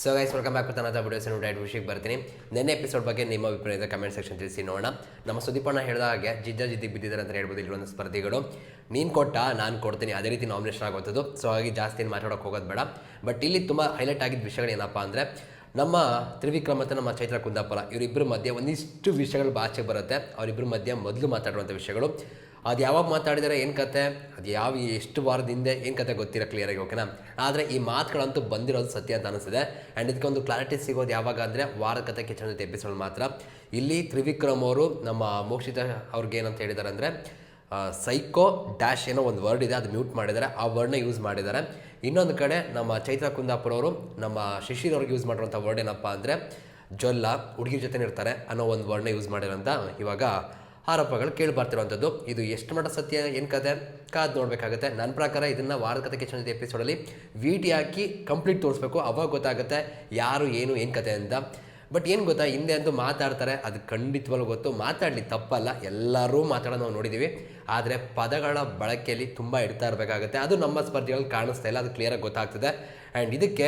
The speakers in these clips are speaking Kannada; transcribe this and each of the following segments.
So guys welcome back to ನನ್ನ ವಿಡಿಯೋಸ್ ಡೈಟ್ ವಿಷಯಕ್ಕೆ ಬರ್ತೀನಿ. ನೆನ್ನೆ ಎಪಿಸೋಡ್ ಬಗ್ಗೆ ನಿಮ್ಮ ಅಭಿಪ್ರಾಯದ ಕಮೆಂಟ್ ಸೆಕ್ಷನ್ ತಿಳಿಸಿ ನೋಡೋಣ. ನಮ್ಮ ಸುದೀಪಣ್ಣ ಹೇಳಿದ ಹಾಗೆ ಜಿಜ್ಜ ಜಿದ್ದಿ ಬಿದ್ದಿದ್ದಾರೆ ಅಂತ ಹೇಳ್ಬೋದು. ಒಂದು ಸ್ಪರ್ಧಿಗಳು. ನೀನು ಕೊಟ್ಟ, ನಾನು ಕೊಡ್ತೀನಿ. ಅದೇ ರೀತಿ ನಾಮಿನೇಷನ್ ಆಗುವಂಥದ್ದು ಸೊ ಹಾಗಾಗಿ ಜಾಸ್ತಿ ಏನು ಮಾತಾಡೋಕೆ ಹೋಗೋದು ಬೇಡ. ಬಟ್ ಇಲ್ಲಿ ತುಂಬ ಹೈಲೈಟ್ ಆಗಿದ್ದ ವಿಷಯಗಳು ಏನಪ್ಪ ಅಂದರೆ, ನಮ್ಮ ತ್ರಿವಿಕ್ರಮ್ ಮತ್ತು ನಮ್ಮ ಚೈತ್ರ ಕುಂದಾಪುರ ಇವರಿಬ್ಬರ ಮಧ್ಯೆ ಒಂದಿಷ್ಟು ವಿಷಯಗಳು ಬಾಚೆ ಬರುತ್ತೆ. ಅವರಿಬ್ಬರ ಮಧ್ಯೆ ಮೊದಲು ಮಾತಾಡುವಂಥ ವಿಷಯಗಳು. ಅದು ಯಾವಾಗ ಮಾತಾಡಿದರೆ ಏನು ಕತೆ? ಅದು ಯಾವ ಎಷ್ಟು ವಾರದ ಹಿಂದೆ ಏನು ಕತೆ ಗೊತ್ತಿರೋ ಕ್ಲಿಯರಾಗಿ ಓಕೆನಾ ಆದರೆ ಈ ಮಾತುಗಳಂತೂ ಬಂದಿರೋದು ಸತ್ಯ ಅಂತ ಅನಿಸಿದೆ ಆ್ಯಂಡ್ ಇದಕ್ಕೆ ಒಂದು ಕ್ಲಾರಿಟಿ ಸಿಗೋದು ಯಾವಾಗ ಅಂದರೆ ವಾರದ ಕತೆ ಕಿಚನ್ ಎಪಿಸೋಡ್ ಮಾತ್ರ. ಇಲ್ಲಿ ತ್ರಿವಿಕ್ರಮ್ ಅವರು ನಮ್ಮ ಮೋಕ್ಷಿತ ಅವ್ರಿಗೆ ಏನಂತ ಹೇಳಿದ್ದಾರೆ ಅಂದರೆ ಸೈಕೋ ಡ್ಯಾಶ್ ಏನೋ ಒಂದು ವರ್ಡ್ ಇದೆ ಅದು ಮ್ಯೂಟ್ ಮಾಡಿದ್ದಾರೆ ಆ ವರ್ಡ್ನ ಯೂಸ್ ಮಾಡಿದ್ದಾರೆ ಇನ್ನೊಂದು ಕಡೆ ನಮ್ಮ ಚೈತ್ರ ಕುಂದಾಪುರ ಅವರು ನಮ್ಮ ಶಿಶಿರ್ ಅವ್ರಿಗೆ ಯೂಸ್ ಮಾಡಿರೋಂಥ ವರ್ಡ್ ಏನಪ್ಪ ಅಂದರೆ ಜೊಲ್ಲ, ಹುಡುಗಿರ ಜೊತೆ ಇರ್ತಾರೆ ಅನ್ನೋ ಒಂದು ವರ್ಡ್ನ ಯೂಸ್ ಮಾಡಿರೋಂಥ ಇವಾಗ ಆರೋಪಗಳು ಕೇಳಿ ಬರ್ತಿರೋವಂಥದ್ದು. ಇದು ಎಷ್ಟು ಮಟ್ಟ ಸತ್ಯ, ಏನು ಕತೆ? ಕಾದು ನೋಡಬೇಕಾಗುತ್ತೆ. ನನ್ನ ಪ್ರಕಾರ ಇದನ್ನು ವಾರದ ಕತೆ ಕಿಚನ್ ಎಪಿಸೋಡಲ್ಲಿ ವಿ ಟಿ ಹಾಕಿ ಕಂಪ್ಲೀಟ್ ತೋರಿಸ್ಬೇಕು. ಅವಾಗ ಗೊತ್ತಾಗುತ್ತೆ ಯಾರು, ಏನು ಏನು ಕತೆ ಅಂತ. ಬಟ್ ಏನು ಗೊತ್ತಾ? ಹಿಂದೆ ಅಂತೂ ಮಾತಾಡ್ತಾರೆ. ಅದು ಖಂಡಿತವಾಗ್ಲೂ ಗೊತ್ತು. ಮಾತಾಡಲಿ ತಪ್ಪಲ್ಲ. ಎಲ್ಲರೂ ಮಾತಾಡೋದು ನಾವು ನೋಡಿದ್ದೀವಿ ಆದರೆ ಪದಗಳ ಬಳಕೆಯಲ್ಲಿ ತುಂಬ ಇಡ್ತಾ ಇರಬೇಕಾಗುತ್ತೆ. ಅದು ನಮ್ಮ ಸ್ಪರ್ಧೆಗಳಲ್ಲಿ ಕಾಣಿಸ್ತಾ ಇಲ್ಲ. ಅದು ಕ್ಲಿಯರಾಗಿ ಗೊತ್ತಾಗ್ತದೆ. ಆ್ಯಂಡ್ ಇದಕ್ಕೆ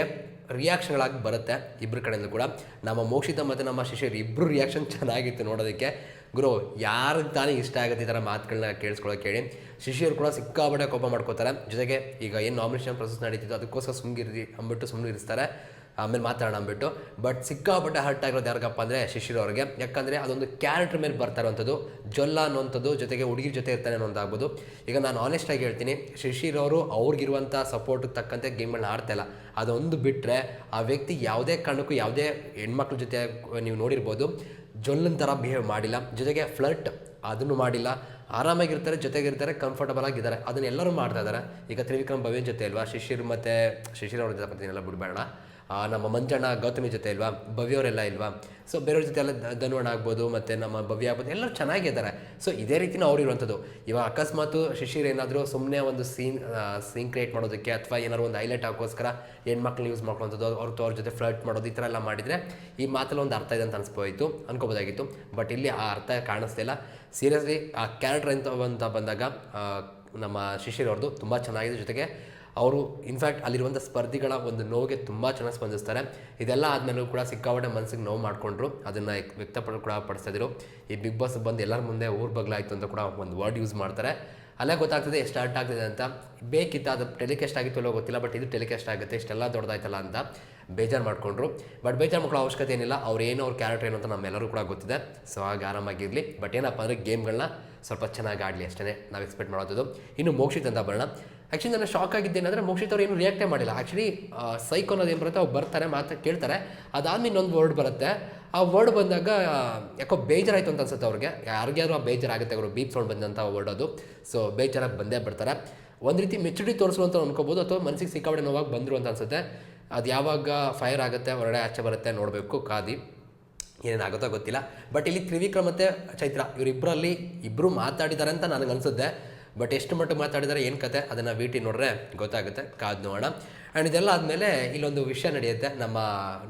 ರಿಯಾಕ್ಷನ್ಗಳಾಗಿ ಬರುತ್ತೆ ಇಬ್ಬರ ಕಡೆಯಿಂದ ಕೂಡ. ನಮ್ಮ ಮೋಕ್ಷಿತ ಮತ್ತು ನಮ್ಮ ಶಿಷ್ಯರು ಇಬ್ಬರು ರಿಯಾಕ್ಷನ್ ಚೆನ್ನಾಗಿತ್ತು ನೋಡೋದಕ್ಕೆ. ಗುರು, ಯಾರಿಗೆ ತಾನೇ ಇಷ್ಟ ಆಗುತ್ತೆ ಈ ಥರ ಮಾತುಗಳನ್ನ ಕೇಳಿಸ್ಕೊಳ್ಳೋಕೆ ಹೇಳಿ. ಶಿಷ್ಯರು ಕೂಡ ಸಿಕ್ಕಾಪಟ್ಟೆ ಕೋಪ ಮಾಡ್ಕೋತಾರೆ. ಜೊತೆಗೆ ಈಗ ಏನು ನಾಮಿನೇಷನ್ ಪ್ರೊಸೆಸ್ ನಡೀತಿತ್ತು, ಅದಕ್ಕೋಸ್ಕರ ಸುಮ್ಮಗಿರಿ ಅಂದ್ಬಿಟ್ಟು ಸುಮ್ಮನೆ ಇರಿಸ್ತಾರೆ ಆಮೇಲೆ ಮಾತಾಡೋಣ ಅಂದ್ಬಿಟ್ಟು. ಬಟ್ ಸಿಕ್ಕಾಪಟ್ಟೆ ಹರ್ಟ್ ಆಗಿರೋದು ಯಾರಿಗಪ್ಪ ಅಂದರೆ ಶಿಶಿರ್ ಅವ್ರಿಗೆ. ಯಾಕಂದರೆ ಅದೊಂದು ಕ್ಯಾರೆಕ್ಟರ್ ಮೇಲೆ ಬರ್ತಾ ಇರುವಂಥದ್ದು, ಜೊಲ್ಲ ಅನ್ನೋಂಥದ್ದು ಜೊತೆಗೆ ಹುಡುಗಿರ ಜೊತೆ ಇರ್ತಾನೆ ಅನ್ನೋದಾಗ್ಬೋದು. ಈಗ ನಾನು ಆನೆಸ್ಟಾಗಿ ಹೇಳ್ತೀನಿ, ಶಿಶಿರ್ ಅವರು ಅವ್ರಿಗಿರುವಂಥ ಸಪೋರ್ಟ್ ತಕ್ಕಂತೆ ಗೇಮ್ಗಳನ್ನ ಆಡ್ತಾ ಇಲ್ಲ. ಅದೊಂದು ಬಿಟ್ಟರೆ ಆ ವ್ಯಕ್ತಿ ಯಾವುದೇ ಕಾರಣಕ್ಕೂ ಯಾವುದೇ ಹೆಣ್ಮಕ್ಳ ಜೊತೆ ನೀವು ನೋಡಿರ್ಬೋದು, ಜೊಲ್ಲನ್ ಥರ ಬಿಹೇವ್ ಮಾಡಿಲ್ಲ. ಜೊತೆಗೆ ಫ್ಲರ್ಟ್ ಅದನ್ನು ಮಾಡಿಲ್ಲ. ಆರಾಮಾಗಿರ್ತಾರೆ, ಜೊತೆಗಿರ್ತಾರೆ ಕಂಫರ್ಟಬಲ್ ಆಗಿದ್ದಾರೆ. ಅದನ್ನೆಲ್ಲರೂ ಮಾಡ್ತಾ ಇದ್ದಾರೆ. ಈಗ ತ್ರಿವಿಕ್ರಮ್ ಭವ್ಯನ್ ಜೊತೆ ಅಲ್ವಾ? ಶಿಶಿರ್ ಮತ್ತು, ಶಿಶಿರ್ ಅವ್ರ ಜೊತೆ ಬಿಡಬೇಡ ನಮ್ಮ ಮಂಜಣ್ಣ, ಗೌತಮಿ ಜೊತೆ ಇಲ್ವಾ? ಭವ್ಯವರೆಲ್ಲ ಇಲ್ವಾ? ಸೊ ಬೇರೆಯವ್ರ ಜೊತೆ ಎಲ್ಲ ಧ- ಧನುವಣ್ಣ ಆಗ್ಬೋದು, ಮತ್ತು ನಮ್ಮ ಭವ್ಯ ಆಗ್ಬೋದು, ಎಲ್ಲರೂ ಚೆನ್ನಾಗಿದ್ದಾರೆ. ಸೊ ಇದೇ ರೀತಿನೂ ಅವ್ರು ಇರುವಂಥದ್ದು ಇವಾಗ ಅಕಸ್ಮಾತ್ ಶಿಶಿರ್ ಏನಾದರೂ ಸುಮ್ಮನೆ ಒಂದು ಸೀನ್ ಸೀನ್ ಕ್ರಿಯೇಟ್ ಮಾಡೋದಕ್ಕೆ ಅಥವಾ ಏನಾದ್ರು ಒಂದು ಹೈಲೈಟ್ ಹಾಕೋಸ್ಕರ ಹೆಣ್ಮಕ್ಳನ್ನ ಯೂಸ್ ಮಾಡ್ಕೊಳ್ಳೋಂಥದ್ದು ಅವ್ರ ಅವ್ರ ಜೊತೆ ಫ್ಲರ್ಟ್ ಮಾಡೋದು ಈ ಥರ ಎಲ್ಲ ಮಾಡಿದರೆ ಈ ಮಾತಲ್ಲಿ ಒಂದು ಅರ್ಥ ಇದೆ ಅಂತ ಅನಿಸ್ಬೋಯಿತು, ಅನ್ಕೋಬೋದಾಗಿತ್ತು. ಬಟ್ ಇಲ್ಲಿ ಆ ಅರ್ಥ ಕಾಣಿಸ್ತಿಲ್ಲ ಸೀರಿಯಸ್ಲಿ ಆ ಕ್ಯಾರೆಕ್ಟರ್ ಅಂತ ಬಂದಾಗ ನಮ್ಮ ಶಿಶಿರ್ ಅವ್ರದ್ದು ತುಂಬ ಚೆನ್ನಾಗಿದೆ ಜೊತೆಗೆ. ಅವರು ಇನ್ಫ್ಯಾಕ್ಟ್ ಅಲ್ಲಿರುವಂಥ ಸ್ಪರ್ಧಿಗಳ ಒಂದು ನೋವಿಗೆ ತುಂಬ ಚೆನ್ನಾಗಿ ಸ್ಪಂದಿಸ್ತಾರೆ. ಇದೆಲ್ಲ ಆದಮೇಲೂ ಕೂಡ ಸಿಕ್ಕಾಪಟ್ಟೆ ಮನಸ್ಸಿಗೆ ನೋವು ಮಾಡಿಕೊಂಡ್ರು. ಅದನ್ನು ವ್ಯಕ್ತಪಡ, ಕೂಡ ಪಡಿಸ್ತಿದ್ರು ಈ ಬಿಗ್ ಬಾಸ್ ಬಂದು ಎಲ್ಲರ ಮುಂದೆ ಊರು ಬಗ್ಲಾಯಿತು ಅಂತ ಕೂಡ ಒಂದು ವರ್ಡ್ ಯೂಸ್ ಮಾಡ್ತಾರೆ. ಅಲ್ಲೇ ಗೊತ್ತಾಗ್ತದೆ ಎಷ್ಟು ಸ್ಟಾರ್ಟ್ ಆಗ್ತಿದೆ ಅಂತ. ಬೇಕಿತ್ತು ಅದು ಟೆಲಿಕಾಸ್ಟ್ ಆಗಿತ್ತು ಅಲ್ಲೋ ಗೊತ್ತಿಲ್ಲ ಬಟ್ ಇದು ಟೆಲಿಕಾಸ್ಟ್ ಆಗುತ್ತೆ, ಇಷ್ಟೆಲ್ಲ ದೊಡ್ಡದಾಯ್ತಲ್ಲ ಅಂತ ಬೇಜಾರು ಮಾಡಿಕೊಂಡ್ರು. ಬಟ್ ಬೇಜಾರು ಮಾಡ್ಕೊಳ್ಳೋ ಅವಶ್ಯಕತೆ ಏನಿಲ್ಲ, ಅವ್ರು ಏನೋ ಅವ್ರ ಕ್ಯಾರೆಕ್ಟರ್ ಏನು ಅಂತ ನಮ್ಮೆಲ್ಲರೂ ಕೂಡ ಗೊತ್ತಿದೆ. ಸೊ ಹಾಗೆ ಆರಾಮಾಗಿರಲಿ. ಬಟ್ ಏನಪ್ಪ ಅಂದರೆ ಗೇಮ್ಗಳನ್ನ ಸ್ವಲ್ಪ ಚೆನ್ನಾಗಿ ಆಡಲಿ ಅಷ್ಟೇ ನಾವು ಎಕ್ಸ್ಪೆಕ್ಟ್ ಮಾಡೋದು ಇನ್ನು ಮೋಕ್ಷಿತ್ ಅಂತ ಬರೋಣ. ಆ್ಯಕ್ಚುಲಿ ನಾನು ಶಾಕ್ ಆಗಿದ್ದೇನೆಂದರೆ ಮೋಕ್ಷಿತ್ ಅವ್ರು ಏನು ರಿಯಾಕ್ಟೇ ಮಾಡಿಲ್ಲ. ಆ್ಯಕ್ಚುಲಿ ಸೈಕ್ ಅನ್ನೋದು ಏನು ಬರುತ್ತೆ? ಅವ್ರು ಬರ್ತಾರೆ, ಮಾತ್ರ ಕೇಳ್ತಾರೆ. ಅದಾದ್ಮೇಲೆ ಇನ್ನೊಂದು ವರ್ಡ್ ಬರುತ್ತೆ. ಆ ವರ್ಡ್ ಬಂದಾಗ ಯಾಕೋ ಬೇಜಾರಾಯಿತು ಅಂತ ಅನ್ಸುತ್ತೆ ಅವ್ರಿಗೆ. ಯಾರಿಗ್ಯಾರು ಆ ಬೇಜಾರಾಗುತ್ತೆ ಅವರು ಬೀಪ್ ಸೌಂಡ್ ಬಂದಂಥ ವರ್ಡ್ ಅದು. ಸೊ ಬೇಜಾರಾಗಿ ಬಂದೇ ಬರ್ತಾರೆ ಒಂದು ರೀತಿ ಮೆಚುರಿಟಿ ತೋರಿಸು ಅಂತ ಅನ್ಕೋಬೋದು, ಅಥವಾ ಮನಸ್ಸಿಗೆ ಸಿಕ್ಕಾಬಡೆ ನೋವಾಗಿ ಬಂದರು ಅಂತ ಅನ್ಸುತ್ತೆ. ಅದು ಯಾವಾಗ ಫೈರ್ ಆಗುತ್ತೆ, ಹೊರಗಡೆ ಆಚೆ ಬರುತ್ತೆ ನೋಡಬೇಕು ಕಾದಿ ಏನೇನಾಗುತ್ತೋ ಗೊತ್ತಿಲ್ಲ. ಬಟ್ ಇಲ್ಲಿ ತ್ರಿವಿಕ್ರಮ್ ಮತ್ತು ಚೈತ್ರ ಇವರಿಬ್ಬರಲ್ಲಿ ಇಬ್ಬರು ಮಾತಾಡಿದ್ದಾರೆ ಅಂತ ನನಗೆ ಅನಿಸುತ್ತೆ ಬಟ್ ಎಷ್ಟು ಮಟ್ಟಿಗೆ ಮಾತಾಡಿದರೆ, ಏನು ಕತೆ, ಅದನ್ನು ಟಿ ನೋಡ್ರೆ ಗೊತ್ತಾಗುತ್ತೆ, ಕಾದು ನೋಡೋಣ. ಆ್ಯಂಡ್ ಇದೆಲ್ಲ ಆದಮೇಲೆ ಇಲ್ಲೊಂದು ವಿಷಯ ನಡೆಯುತ್ತೆ, ನಮ್ಮ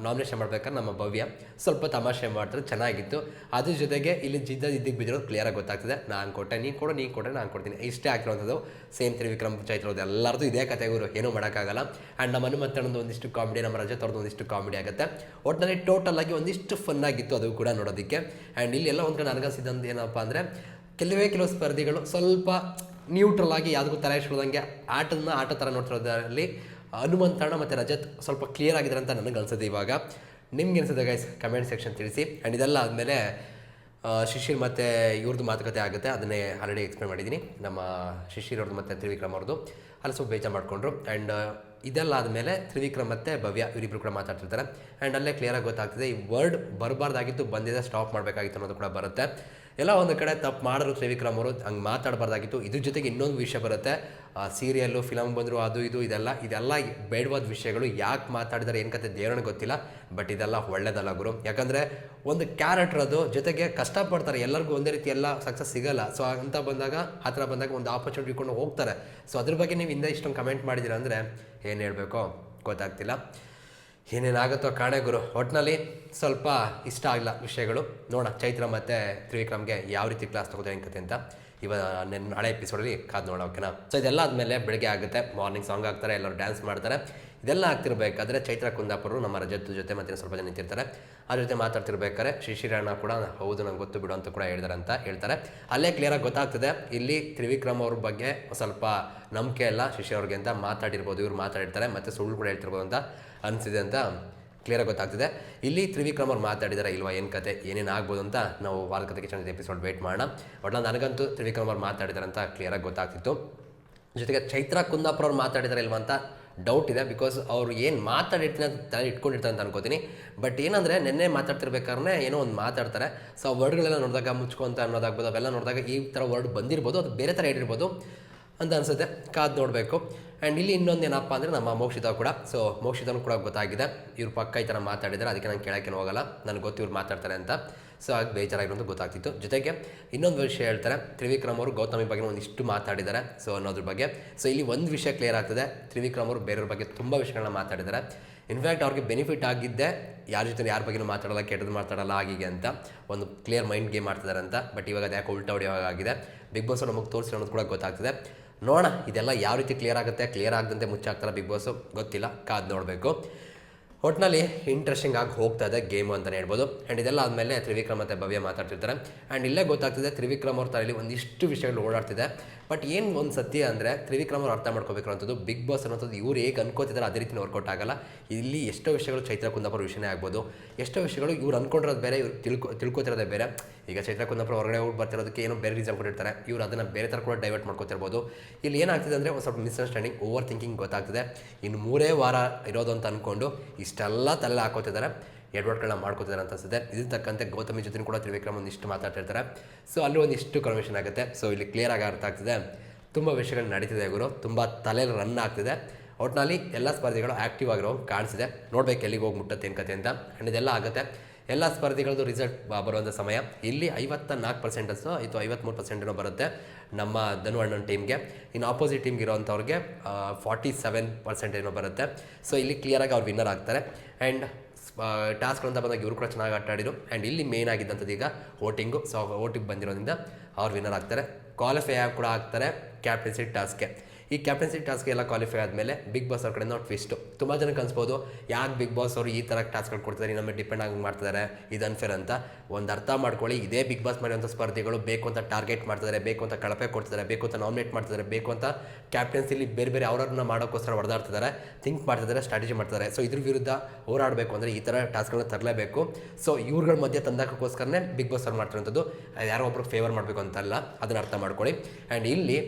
ನಾಮಿನೇಷನ್ ಮಾಡ್ಬೇಕಾದ್ರೆ ನಮ್ಮ ಭವ್ಯ. ಸ್ವಲ್ಪ ತಮಾಷೆ ಮಾಡ್ತಾರೆ, ಚೆನ್ನಾಗಿತ್ತು. ಅದ್ರ ಜೊತೆಗೆ ಇಲ್ಲಿ ಜಿದ್ದ ಇದ್ದಿಗೆ ಬಿದ್ದಿರೋದು ಕ್ಲಿಯರಾಗಿ ಗೊತ್ತಾಗ್ತದೆ. ನಾನು ಕೊಟ್ಟೆ, ನೀನು ಕೊಡು, ನೀನು ಕೊಟ್ಟೆ, ನಾನು ಕೊಡ್ತೀನಿ. ಇಷ್ಟೇ ಆಗಿರೋಂಥದ್ದು. ಸೇಮ್ ತ್ರಿವಿಕ್ರಮ್ ಚೈತ್ರದ ಎಲ್ಲರದು ಇದೇ ಕತೆ ಇವರು ಏನೂ ಮಾಡೋಕ್ಕಾಗಲ್ಲ. ಆ್ಯಂಡ್ ನಮ್ಮ ಹನುಮಂತಣ್ಣಂದು ಒಂದಿಷ್ಟು ಕಾಮಿಡಿ ನಮ್ಮ ರಜೆ ಅವ್ರದ್ದು ಒಂದಿಷ್ಟು ಕಾಮಿಡಿ ಆಗುತ್ತೆ. ಒಟ್ಟಿನಲ್ಲಿ ಟೋಟಲ್ ಆಗಿ ಒಂದಿಷ್ಟು ಫನ್ ಆಗಿತ್ತು ಅದು ಕೂಡ ನೋಡೋದಕ್ಕೆ. ಆ್ಯಂಡ್ ಇಲ್ಲಿ ಎಲ್ಲ ಒಂದು ಕಡೆ ನನಗನ್ಸಿದಂದು ಏನಪ್ಪ ಅಂದರೆ, ಕೆಲವೇ ಕೆಲವು ಸ್ಪರ್ಧಿಗಳು ಸ್ವಲ್ಪ ನ್ಯೂಟ್ರಲ್ ಆಗಿ ಯಾವುದಕ್ಕೂ ತಲೆ ಆಟನ ಆಟ ಥರ ನೋಡ್ತಿರೋದ್ರಲ್ಲಿ ಹನುಮಂತಣ್ಣ ಮತ್ತು ರಜತ್ ಸ್ವಲ್ಪ ಕ್ಲಿಯರ್ ಆಗಿದ್ದಾರೆ ಅಂತ ನನಗೆ ಅನಿಸುತ್ತೆ ಇವಾಗ. ನಿಮ್ಗೆ ಅನಿಸುತ್ತೆ ಗೈಸ್ ಕಮೆಂಟ್ ಸೆಕ್ಷನ್ ತಿಳಿಸಿ. ಆ್ಯಂಡ್ ಇದೆಲ್ಲ ಆದಮೇಲೆ ಶಿಶಿರ್ ಮತ್ತು ಇವ್ರದ್ದು ಮಾತುಕತೆ ಆಗುತ್ತೆ. ಅದನ್ನೇ ಆಲ್ರೆಡಿ ಎಕ್ಸ್ಪ್ಲೇನ್ ಮಾಡಿದ್ದೀನಿ ನಮ್ಮ ಶಿಶಿರ್ ಅವ್ರದ್ದು ಮತ್ತು ತ್ರಿವಿಕ್ರಮ್ ಅವ್ರದ್ದು ಅಲ್ಲಿ ಸ್ವಲ್ಪ ಬೇಜಾರು ಮಾಡಿಕೊಂಡ್ರು. ಆ್ಯಂಡ್ ಇದೆಲ್ಲ ಆದಮೇಲೆ ತ್ರಿವಿಕ್ರಮ್ ಮತ್ತು ಭವ್ಯ ಇವರಿಬ್ಬರು ಕೂಡ ಮಾತಾಡ್ತಿರ್ತಾರೆ. ಆ್ಯಂಡ್ ಅಲ್ಲೇ ಕ್ಲಿಯರಾಗಿ ಗೊತ್ತಾಗ್ತದೆ, ಈ ವರ್ಡ್ ಬರಬಾರ್ದಾಗಿತ್ತು, ಬಂದಿದೆ ಸ್ಟಾಪ್ ಮಾಡಬೇಕಾಗಿತ್ತು ಅನ್ನೋದು ಕೂಡ ಬರುತ್ತೆ. ಎಲ್ಲ ಒಂದು ಕಡೆ ತಪ್ಪು ಮಾಡಿದ್ರು ತ್ರಿವಿಕ್ರಮ್ ಅವರು, ಹಂಗೆ ಮಾತಾಡಬಾರ್ದಾಗಿತ್ತು. ಇದ್ರ ಜೊತೆಗೆ ಇನ್ನೊಂದು ವಿಷಯ ಬರುತ್ತೆ. ಸೀರಿಯಲ್ಲು ಫಿಲಮ್ ಬಂದರು ಅದು ಇದು ಇದೆಲ್ಲ ಇದೆಲ್ಲ ಬೇಡವಾದ ವಿಷಯಗಳು ಯಾಕೆ ಮಾತಾಡಿದರೆ, ಏನು ಕತೆ ದೇವರನ್ನ ಗೊತ್ತಿಲ್ಲ ಬಟ್ ಇದೆಲ್ಲ ಒಳ್ಳೇದಲ್ಲ ಗುರು. ಯಾಕಂದರೆ ಒಂದು ಕ್ಯಾರೆಕ್ಟರ್ ಅದು ಜೊತೆಗೆ ಕಷ್ಟಪಡ್ತಾರೆ. ಎಲ್ಲರಿಗೂ ಒಂದೇ ರೀತಿ ಎಲ್ಲ ಸಕ್ಸಸ್ ಸಿಗಲ್ಲ. ಸೊ ಅಂತ ಬಂದಾಗ, ಆ ಬಂದಾಗ ಒಂದು ಆಪರ್ಚುನಿಟಿ ಇಟ್ಕೊಂಡು ಹೋಗ್ತಾರೆ. ಸೊ ಅದ್ರ ಬಗ್ಗೆ ನೀವು ಹಿಂದೆ ಇಷ್ಟೊಂದು ಕಮೆಂಟ್ ಮಾಡಿದ್ದೀರ ಅಂದರೆ, ಏನು ಹೇಳಬೇಕು ಗೊತ್ತಾಗ್ತಿಲ್ಲ. ಏನೇನಾಗುತ್ತೋ ಕಾಣೆ ಗುರು. ಒಟ್ಟಿನಲ್ಲಿ ಸ್ವಲ್ಪ ಇಷ್ಟ ಆಗಿಲ್ಲ ವಿಷಯಗಳು. ನೋಡೋಣ, ಚೈತ್ರ ಮತ್ತು ತ್ರಿವಿಕ್ರಮ್ಗೆ ಯಾವ ರೀತಿ ಕ್ಲಾಸ್ ತಗೋತಾರೆ ಕತೆ ಅಂತ ಇವ ನೆನ್, ಹಳೆ ಎಪಿಸೋಡಲ್ಲಿ ಕಾದು ನೋಡೋ ಓಕೆನಾ ಸೊ ಇದೆಲ್ಲ ಆದಮೇಲೆ ಬೆಳಗ್ಗೆ ಆಗುತ್ತೆ. ಮಾರ್ನಿಂಗ್ ಸಾಂಗ್ ಆಗ್ತಾರೆ ಎಲ್ಲರೂ ಡ್ಯಾನ್ಸ್ ಮಾಡ್ತಾರೆ. ಇದೆಲ್ಲ ಆಗ್ತಿರ್ಬೇಕಾದ್ರೆ ಚೈತ್ರ ಕುಂದಾಪುರರು ನಮ್ಮ ರಜತ್ ಜೊತೆ ಮತ್ತೆ ಸ್ವಲ್ಪ ಜನ ನಿಂತಿರ್ತಾರೆ. ಅದ್ರ ಜೊತೆ ಮಾತಾಡ್ತಿರ್ಬೇಕಾದ್ರೆ ಶಿಶಿರಣ್ಣ ಕೂಡ, ಹೌದು ನಂಗೆ ಗೊತ್ತು ಬಿಡು ಅಂತ ಕೂಡ ಹೇಳಿದಾರೆ ಅಂತ ಹೇಳ್ತಾರೆ. ಅಲ್ಲೇ ಕ್ಲಿಯರಾಗಿ ಗೊತ್ತಾಗ್ತದೆ. ಇಲ್ಲಿ ತ್ರಿವಿಕ್ರಮ್ ಅವ್ರ ಬಗ್ಗೆ ಸ್ವಲ್ಪ ನಂಬಿಕೆ ಎಲ್ಲ ಶಿಶಿ ಅವ್ರಿಗೆ ಅಂತ ಮಾತಾಡಿರ್ಬೋದು, ಇವ್ರು ಮಾತಾಡಿರ್ತಾರೆ. ಮತ್ತು ಸುಳ್ಳು ಕೂಡ ಹೇಳ್ತಿರ್ಬೋದು ಅಂತ ಅನಿಸಿದೆ ಅಂತ ಕ್ಲಿಯರಾಗಿ ಗೊತ್ತಾಗ್ತಿದೆ. ಇಲ್ಲಿ ತ್ರಿವಿಕ್ರಮ್ ಅವ್ರು ಮಾತಾಡಿದಾರೆ, ಇಲ್ವಾ, ಏನು ಕತೆ, ಏನೇನು ಆಗ್ಬೋದು ಅಂತ ನಾವು ವಾರದ ಕಿಚನ್ ಎಪಿಸೋಡ್ ವೇಟ್ ಮಾಡೋಣ. ಒಟ್ಲ ನನಗಂತೂ ತ್ರಿವಿಕ್ರಮ್ ಅವ್ರು ಮಾತಾಡಿದಾರೆ ಅಂತ ಕ್ಲಿಯರಾಗಿ ಗೊತ್ತಾಗ್ತಿತ್ತು. ಜೊತೆಗೆ ಚೈತ್ರ ಕುಂದಾಪುರ ಅವ್ರು ಮಾತಾಡಿದಾರೆ ಇಲ್ವಾ ಅಂತ ಡೌಟ್ ಇದೆ ಬಿಕಾಸ್ ಅವ್ರು ಏನು ಮಾತಾಡಿರ್ತೀನಿ ಅಂತ ತಲೆ ಇಟ್ಕೊಂಡಿರ್ತಾರೆ ಅಂತ ಅನ್ಕೋತೀನಿ. ಬಟ್ ಏನಂದರೆ ನಿನ್ನೆ ಮಾತಾಡ್ತಿರ್ಬೇಕಾದ್ರೆ ಏನೋ ಒಂದು ಮಾತಾಡ್ತಾರೆ. ಸೊ ಆ ವರ್ಡ್ಗಳೆಲ್ಲ ನೋಡಿದಾಗ ಮುಚ್ಕೊಂತ ಅನ್ನೋದಾಗ್ಬೋದು, ಅವೆಲ್ಲ ನೋಡಿದಾಗ ಈ ಥರ ವರ್ಡ್ ಬಂದಿರ್ಬೋದು, ಅದು ಬೇರೆ ಥರ ಹೇಳಿರ್ಬೋದು ಅಂತ ಅನ್ಸುತ್ತೆ. ಕಾದು ನೋಡಬೇಕು. ಆ್ಯಂಡ್ ಇಲ್ಲಿ ಇನ್ನೊಂದು ಏನಪ್ಪ ಅಂದರೆ ನಮ್ಮ ಮೋಕ್ಷಿತ ಕೂಡ. ಸೊ ಮೋಕ್ಷಿತನೂ ಕೂಡ ಗೊತ್ತಾಗಿದೆ. ಇವ್ರು ಪಕ್ಕ ಈ ಥರ ಮಾತಾಡಿದ್ದಾರೆ. ಅದಕ್ಕೆ ನಾನು ಕೇಳೋಕ್ಕೇನು ಹೋಗಲ್ಲ ನನಗೆ ಗೊತ್ತು ಇವ್ರು ಮಾತಾಡ್ತಾರೆ ಅಂತ. ಸೊ ಆಗ ಬೇಜಾರಾಗಿರೋದು ಗೊತ್ತಾಗ್ತಿತ್ತು. ಜೊತೆಗೆ ಇನ್ನೊಂದು ವಿಷಯ ಹೇಳ್ತಾರೆ. ತ್ರಿವಿಕ್ರಮ್ ಅವರು ಗೌತಮಿ ಬಗ್ಗೆ ಒಂದಿಷ್ಟು ಮಾತಾಡಿದ್ದಾರೆ. ಸೊ ಅನ್ನೋದ್ರ ಬಗ್ಗೆ. ಸೊ ಇಲ್ಲಿ ಒಂದು ವಿಷಯ ಕ್ಲಿಯರ್ ಆಗ್ತದೆ. ತ್ರಿವಿಕ್ರಮ್ ಅವರು ಬೇರೆಯವ್ರ ಬಗ್ಗೆ ತುಂಬ ವಿಷಯಗಳನ್ನ ಮಾತಾಡಿದ್ದಾರೆ. ಇನ್ಫ್ಯಾಕ್ಟ್ ಅವ್ರಿಗೆ ಬೆನಿಫಿಟ್ ಆಗಿದ್ದೆ. ಯಾರ ಜೊತೆ ಯಾರ ಬಗ್ಗೆಯೂ ಮಾತಾಡಲ್ಲ ಕೆಟ್ಟದ್ದು ಮಾತಾಡಲ್ಲ ಆಗಿಗೆ ಅಂತ. ಒಂದು ಕ್ಲಿಯರ್ ಮೈಂಡ್ ಗೇಮ್ ಮಾಡ್ತಿದ್ದಾರೆ ಅಂತ. ಬಟ್ ಇವಾಗ ಅದು ಯಾಕೆ ಉಲ್ಟಾ ಹೊಡೆಯುವಾಗ ಆಗಿದೆ ಬಿಗ್ ಬಾಸ್ ನಮಗೆ ತೋರಿಸಿರೋದು ಕೂಡ ಗೊತ್ತಾಗ್ತದೆ. ನೋಡೋಣ. ಇದೆಲ್ಲ ಯಾವ ರೀತಿ ಕ್ಲಿಯರ್ ಆಗುತ್ತೆ? ಕ್ಲಿಯರ್ ಆಗದಂತೆ ಮುಚ್ಚಾಕ್ತಾರೆ ಬಿಗ್ ಬಾಸು ಗೊತ್ತಿಲ್ಲ. ಕಾದು ನೋಡಬೇಕು. ಒಟ್ಟಿನಲ್ಲಿ ಇಂಟ್ರೆಸ್ಟಿಂಗ್ ಆಗಿ ಹೋಗ್ತಾ ಇದೆ ಗೇಮು ಅಂತಲೇ ಹೇಳ್ಬೋದು. ಆ್ಯಂಡ್ ಇದೆಲ್ಲ ಆದಮೇಲೆ ತ್ರಿವಿಕ್ರಮ್ ಮತ್ತು ಭವ್ಯ ಮಾತಾಡ್ತಿರ್ತಾರೆ. ಆ್ಯಂಡ್ ಇಲ್ಲೇ ಗೊತ್ತಾಗ್ತಿದೆ ತ್ರಿವಿಕ್ರಮ್ ಅವ್ರ ತಲೆಯಲ್ಲಿ ಒಂದಿಷ್ಟು ವಿಷಯಗಳು ಓಡಾಡ್ತಿದೆ. ಬಟ್ ಏನು ಒಂದು ಸತ್ಯ ಅಂದರೆ ತ್ರಿವಿಕ್ರಮ್ ಅವ್ರು ಅರ್ಥ ಮಾಡ್ಕೋಬೇಕಿರುವಂಥದ್ದು ಬಿಗ್ ಬಾಸ್ ಅನ್ನೋಂಥದ್ದು ಇವ್ರು ಹೇಗೆ ಅನ್ಕೋತಿದ್ದಾರೆ ಅದೇ ರೀತಿ ವರ್ಕೌಟ್ ಆಗಲ್ಲ. ಇಲ್ಲಿ ಎಷ್ಟೋ ವಿಷಯಗಳು ಚೈತ್ರ ಕುಂದಾಪುರ ವಿಷಯನೇ ಆಗ್ಬೋದು. ಎಷ್ಟೋ ವಿಷಯಗಳು ಇವ್ರು ಅನ್ಕೊಂಡಿರೋದು ಬೇರೆ, ಇವ್ರು ತಿಳ್ಕೊ, ತಿಳ್ಕೊತಿರೋದೇ ಬೇರೆ. ಈಗ ಚೈತ್ರ ಕುಂದಾಪುರ ಹೊರಗಡೆ ಹೋಗಿ ಬರ್ತಿರೋದಕ್ಕೆ ಏನೋ ಬೇರೆ ರೀಸನ್ ಕೊಟ್ಟಿರ್ತಾರೆ. ಇವ್ರು ಅದನ್ನು ಬೇರೆ ಥರ ಕೂಡ ಡೈವರ್ಟ್ ಮಾಡ್ಕೋತಿರ್ಬೋದು. ಇಲ್ಲಿ ಏನಾಗ್ತಿದೆ ಅಂದರೆ ಒಂದು ಸ್ವಲ್ಪ ಮಿಸ್ಅಂಡರ್ಸ್ಟ್ಯಾಂಡಿಂಗ್ ಓವರ್ ಥಿಂಕಿಂಗ್ ಗೊತ್ತಾಗ್ತಿದೆ. ಇನ್ನು ಮೂರೇ ವಾರ ಇರೋದು ಅಂತ ಅಂದ್ಕೊಂಡು ಇಷ್ಟೆಲ್ಲ ತಲೆ ಹಾಕೋತಿದ್ದಾರೆ. ಎಡ್ವರ್ಡ್ಗಳನ್ನ ಮಾಡ್ಕೋತಿದ್ದಾರೆ ಅಂತ ಅನ್ಸುತ್ತೆ. ಇದ್ರ ತಕ್ಕಂತೆ ಗೌತಮಿ ಜೊತೆ ಕೂಡ ತ್ರಿವಿಕ್ರಮ್ ಒಂದಿಷ್ಟು ಮಾತಾಡ್ತಿರ್ತಾರೆ ಸೊ ಅಲ್ಲಿ ಒಂದಿಷ್ಟು ಕನ್ವೆಷನ್ ಆಗುತ್ತೆ. ಸೊ ಇಲ್ಲಿ ಕ್ಲಿಯರ್ ಆಗಿ ಅರ್ಥ ಆಗ್ತಿದೆ. ತುಂಬ ವಿಷಯಗಳು ನಡೀತಿದೆ ಗುರು. ತುಂಬ ತಲೆಯಲ್ಲಿ ರನ್ ಆಗ್ತಿದೆ. ಒಟ್ಟಿನಲ್ಲಿ ಎಲ್ಲ ಸ್ಪರ್ಧೆಗಳು ಆ್ಯಕ್ಟಿವ್ ಆಗಿರೋ ಕಾಣಿಸಿದೆ. ನೋಡ್ಬೇಕು ಎಲ್ಲಿಗೆ ಹೋಗಿ ಮುಟ್ಟತ್ತೆ ಏನು ಕತೆ ಅಂತ. ಆ್ಯಂಡ್ ಇದೆಲ್ಲ ಆಗುತ್ತೆ. ಎಲ್ಲ ಸ್ಪರ್ಧಿಗಳದ್ದು ರಿಸಲ್ಟ್ ಬರುವಂಥ ಸಮಯ. ಇಲ್ಲಿ ಐವತ್ತ ನಾಲ್ಕು ಪರ್ಸೆಂಟಸ್ಸು ಇದು ಐವತ್ತ್ಮೂರು ಪರ್ಸೆಂಟ್ ಏನೋ ಬರುತ್ತೆ ನಮ್ಮ ಧನು ಅಣ್ಣನ ಟೀಮ್ಗೆ ಇನ್ನು ಆಪೋಸಿಟ್ ಟೀಮ್ಗೆ ಇರೋವಂಥವ್ರಿಗೆ ಫಾರ್ಟಿ ಸೆವೆನ್ ಪರ್ಸೆಂಟ್ ಏನೋ ಬರುತ್ತೆ. ಸೊ ಇಲ್ಲಿ ಕ್ಲಿಯರಾಗಿ ಅವ್ರು ವಿನ್ನರ್ ಆಗ್ತಾರೆ. ಆ್ಯಂಡ್ ಟಾಸ್ಕ್ ಅಂತ ಬಂದಾಗ ಇವರು ಕೂಡ ಚೆನ್ನಾಗಿ ಆಟ ಆ್ಯಂಡ್ ಇಲ್ಲಿ ಮೇನ್ ಆಗಿದ್ದಂಥದ್ದು ಈಗ ವೋಟಿಂಗು ಸೊ ವೋಟಿಂಗ್ ಬಂದಿರೋದ್ರಿಂದ ಅವ್ರು ವಿನ್ನರ್ ಆಗ್ತಾರೆ. ಕ್ವಾಲಿಫೈ ಆಗಿ ಕೂಡ ಆಗ್ತಾರೆ ಕ್ಯಾಪ್ಟನ್ಸಿ ಟಾಸ್ಕ್ಗೆ ಈ ಕ್ಯಾಪ್ಟನ್ಸಿ ಟಾಸ್ಕ್ ಎಲ್ಲ ಕ್ವಾಲಿಫೈ ಆದಮೇಲೆ ಬಿಗ್ ಬಾಸ್ ಅವ್ರ ಕಡೆಯಿಂದ ಟ್ವಿಸ್ಟು ತುಂಬ ಜನಕ್ಕೆ ಅನ್ಸ್ಬೋದು ಯಾಕೆ ಬಿಗ್ ಬಾಸ್ ಅವರು ಈ ಥರ ಟಾಸ್ಕ್ಗಳು ಕೊಡ್ತಾರೆ ನಮ್ಮ ಡಿಪೆಂಡ್ ಆಗಿ ಮಾಡ್ತಿದ್ದಾರೆ ಇದು ಅನ್ಫೇರ್ ಅಂತ. ಒಂದು ಅರ್ಥ ಮಾಡ್ಕೊಳ್ಳಿ, ಇದೇ ಬಿಗ್ ಬಾಸ್ ಮಾಡಿರುವಂಥ ಸ್ಪರ್ಧಿಗಳು ಬೇಕು ಅಂತ ಟಾರ್ಗೆಟ್ ಮಾಡ್ತಿದ್ದಾರೆ ಬೇಕು ಅಂತ ಕಳಪೆ ಕೊಡ್ತಿದ್ದಾರೆ ಬೇಕು ಅಂತ ನಾಮಿನೇಟ್ ಮಾಡ್ತಿದ್ದಾರೆ ಬೇಕು ಅಂತ ಕ್ಯಾಪ್ಟನ್ಸಿಲಿ ಬೇರೆ ಬೇರೆ ಅವ್ರವ್ರನ್ನ ಮಾಡೋಕ್ಕೋಸ್ಕರ ಹೊಡೆದಾಡ್ತಿದ್ದಾರೆ ಥಿಂಕ್ ಮಾಡ್ತಿದ್ದಾರೆ ಸ್ಟ್ರಾಟಜಿ ಮಾಡ್ತಿದ್ದಾರೆ ಸೊ ಇದ್ರ ವಿರುದ್ಧ ಹೋರಾಡಬೇಕು ಅಂದರೆ ಈ ಥರ ಟಾಸ್ಕ್ಗಳನ್ನ ತರಲೇಬೇಕು. ಸೊ ಇವ್ರುಗಳ ಮಧ್ಯೆ ತಂದಾಕೋಸ್ಕರನೇ ಬಿಗ್ ಬಾಸ್ ಅವ್ರು ಮಾಡ್ತಿರೋಂಥದ್ದು, ಯಾರೋ ಒಬ್ರು ಫೇವರ್ ಮಾಡಬೇಕು ಅಂತಲ್ಲ, ಅದನ್ನ ಅರ್ಥ ಮಾಡ್ಕೊಳ್ಳಿ. ಆ್ಯಂಡ್ ಇಲ್ಲಿ